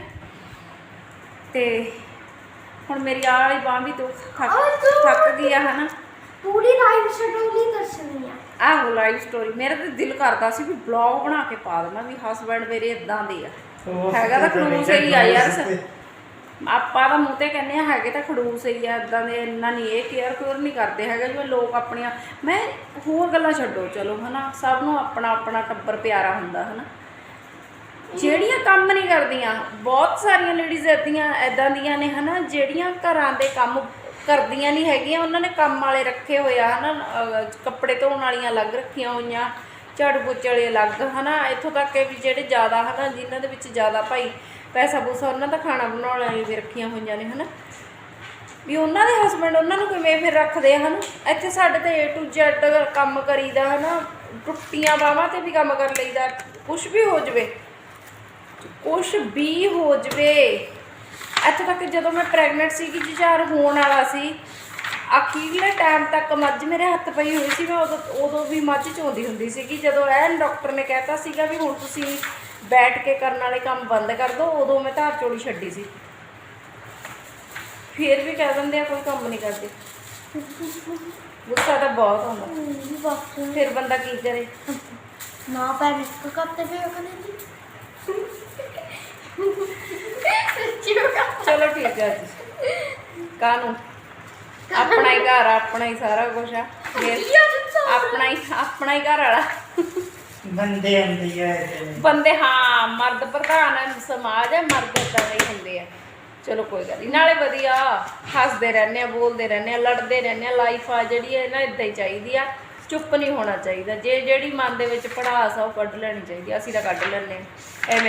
ਤੇ ਹੁਣ ਮੇਰੀ ਆਹ ਵਾਲੀ ਬਾਂਹ ਵੀ ਦੁੱਖ ਥੱਕ ਥੱਕ ਗਈ ਆ ਹਨਾ? ਪੂਰੀ ਲਾਈਵ ਸ਼ੈਡਿਊਲ ਹੀ ਦੱਸਣੀ ਆ। ਆਹ ਲਾਈਵ ਸਟੋਰੀ ਮੇਰਾ ਤਾਂ ਦਿਲ ਕਰਦਾ ਸੀ ਵੀ ਬਲੌਗ ਬਣਾ ਕੇ ਪਾ ਦੇਵਾਂ ਵੀ ਹਸਬੰਡ ਮੇਰੇ ਇਦਾਂ ਦੇ ਆ। ਹੈਗਾ ਤਾਂ ਖੜੂਸ ਹੀ ਆ ਯਾਰ ਆਪਾਂ ਤਾਂ ਮੂੰਹ ਤੇ ਕਹਿੰਦੇ ਆ ਹੈਗੇ ਤਾਂ ਖੜੂਸ ਹੀ ਆ ਇਦਾਂ ਦੇ ਇੰਨਾ ਨਹੀਂ ਇਹ ਕੇਅਰ ਕਿਉਰ ਨਹੀਂ ਕਰਦੇ ਹੈਗੇ ਜਿਵੇਂ ਲੋਕ ਆਪਣੀਆਂ। ਮੈਂ ਹੋਰ ਗੱਲਾਂ ਛੱਡੋ ਚਲੋ ਹਨਾ ਸਭ ਨੂੰ ਆਪਣਾ ਆਪਣਾ ਟੱਬਰ ਪਿਆਰਾ ਹੁੰਦਾ ਹਨਾ। ਜਿਹੜੀਆਂ ਕੰਮ ਨਹੀਂ ਕਰਦੀਆਂ ਬਹੁਤ ਸਾਰੀਆਂ ਲੇਡੀਜ਼ ਐਦੀਆਂ ਐਦਾਂ ਦੀਆਂ ਨੇ ਹਨਾ ਜਿਹੜੀਆਂ ਘਰਾਂ ਦੇ ਕੰਮ ਕਰਦੀਆਂ ਨਹੀਂ ਹੈਗੀਆਂ, ਉਹਨਾਂ ਨੇ ਕੰਮ ਵਾਲੇ ਰੱਖੇ ਹੋਏ ਆ, ਹਨਾ, ਅਹ, ਕੱਪੜੇ ਧੋਣ ਵਾਲੀਆਂ ਅਲੱਗ ਰੱਖੀਆਂ ਹੋਈਆਂ, ਝਾੜੂ ਪੋਚੇ ਵਾਲੇ ਅਲੱਗ, ਹਨਾ, ਇੱਥੋਂ ਤੱਕ ਕਿ ਵੀ ਜਿਹੜੇ ਜ਼ਿਆਦਾ, ਹਨਾ, ਜਿਨ੍ਹਾਂ ਦੇ ਵਿੱਚ ਜ਼ਿਆਦਾ ਭਾਈ ਪੈਸਾ ਪੂਸਾ ਉਹਨਾਂ ਦਾ ਖਾਣਾ ਬਣਾਉਣ ਵਾਲੀ ਵੀ ਰੱਖੀਆਂ ਹੋਈਆਂ ਨੇ, ਹਨਾ। ਵੀ ਉਹਨਾਂ ਦੇ ਹਸਬੰਡ ਉਹਨਾਂ ਨੂੰ ਕਿਵੇਂ ਫਿਰ ਰੱਖਦੇ ਹਨ। ਇੱਥੇ ਸਾਡੇ ਤੇ A to Z ਕੰਮ ਕਰੀਦਾ, ਹਨਾ, ਟੁੱਟੀਆਂ ਬਾਹਾਂ ਤੇ ਵੀ ਕੰਮ ਕਰ ਲਈਦਾ ਕੁਝ ਵੀ ਹੋ ਜਵੇ ਕੁਝ ਵੀ ਹੋ ਜਵੇ। ਇੱਥੇ ਤੱਕ ਜਦੋਂ ਮੈਂ ਪ੍ਰੈਗਨੈਂਟ ਸੀ ਕਿ ਜੁਝਾਰ ਹੋਣ ਵਾਲਾ ਸੀ ਅਖੀਰਲੇ ਟਾਈਮ ਤੱਕ ਮੱਝ ਮੇਰੇ ਹੱਥ ਪਈ ਹੋਈ ਸੀ ਮੈਂ ਉਦੋਂ ਉਦੋਂ ਵੀ ਮੱਝ ਚੋਂਦੀ ਹੁੰਦੀ ਸੀ ਕਿ ਜਦੋਂ ਐਨ ਡਾਕਟਰ ਨੇ ਕਹਿਤਾ ਸੀਗਾ ਵੀ ਹੁਣ ਤੁਸੀਂ ਬੈਠ ਕੇ ਕਰਨ ਵਾਲੇ ਕੰਮ ਬੰਦ ਕਰ ਦਿਓ ਉਦੋਂ ਮੈਂ ਧਾਰ ਚੋੜੀ ਛੱਡੀ ਸੀ। ਫਿਰ ਵੀ ਕਹਿ ਦਿੰਦੇ ਆ ਕੋਈ ਕੰਮ ਨਹੀਂ ਕਰਦੇ। ਗੁੱਸਾ ਤਾਂ ਬਹੁਤ ਆਉਂਦਾ। ਫਿਰ ਬੰਦਾ ਕੀ ਕਰੇ? ਨਾ ਪੈਰ ਇਸ ਕਰਤੇ ਵੀ ਉਹਨੇ ਜੀ ਚਲੋ ਠੀਕ ਹੈ ਜੀ। ਕਾਨੂੰ? ਆਪਣਾ ਹੀ ਘਰ ਆ, ਆਪਣਾ ਹੀ ਸਾਰਾ ਕੁਝ ਆ। ਫਿਰ ਆਪਣਾ ਹੀ ਆਪਣਾ ਹੀ ਘਰ ਵਾਲਾ। ਬੰਦੇ ਹੁੰਦੀ ਹੈ ਇਹਦੇ ਬੰਦੇ ਹਾਂ ਮਰਦ ਪ੍ਰਧਾਨ ਹੈ ਸਮਾਜ ਹੈ ਮਰਦ ਏਦਾਂ ਦੇ ਹੀ ਹੁੰਦੇ ਆ। ਚਲੋ ਕੋਈ ਗੱਲ ਨਹੀਂ ਨਾਲੇ ਵਧੀਆ ਹੱਸਦੇ ਰਹਿੰਦੇ ਆ ਬੋਲਦੇ ਰਹਿੰਦੇ ਆ ਲੜਦੇ ਰਹਿੰਦੇ ਆ ਲਾਈਫ ਆ ਜਿਹੜੀ ਹੈ ਨਾ ਇਦਾਂ ਹੀ ਚਾਹੀਦੀ ਆ। ਚੁੱਪ ਨਹੀਂ ਹੋਣਾ ਚਾਹੀਦਾ। ਜੇ ਜਿਹੜੀ ਮਨ ਦੇ ਵਿੱਚ ਪੜਾਸ ਆ ਉਹ ਕੱਢ ਲੈਣੀ ਚਾਹੀਦੀ ਆ ਅਸੀਂ ਤਾਂ ਕੱਢ ਲੈਂਦੇ ਆ। ਐਵੇਂ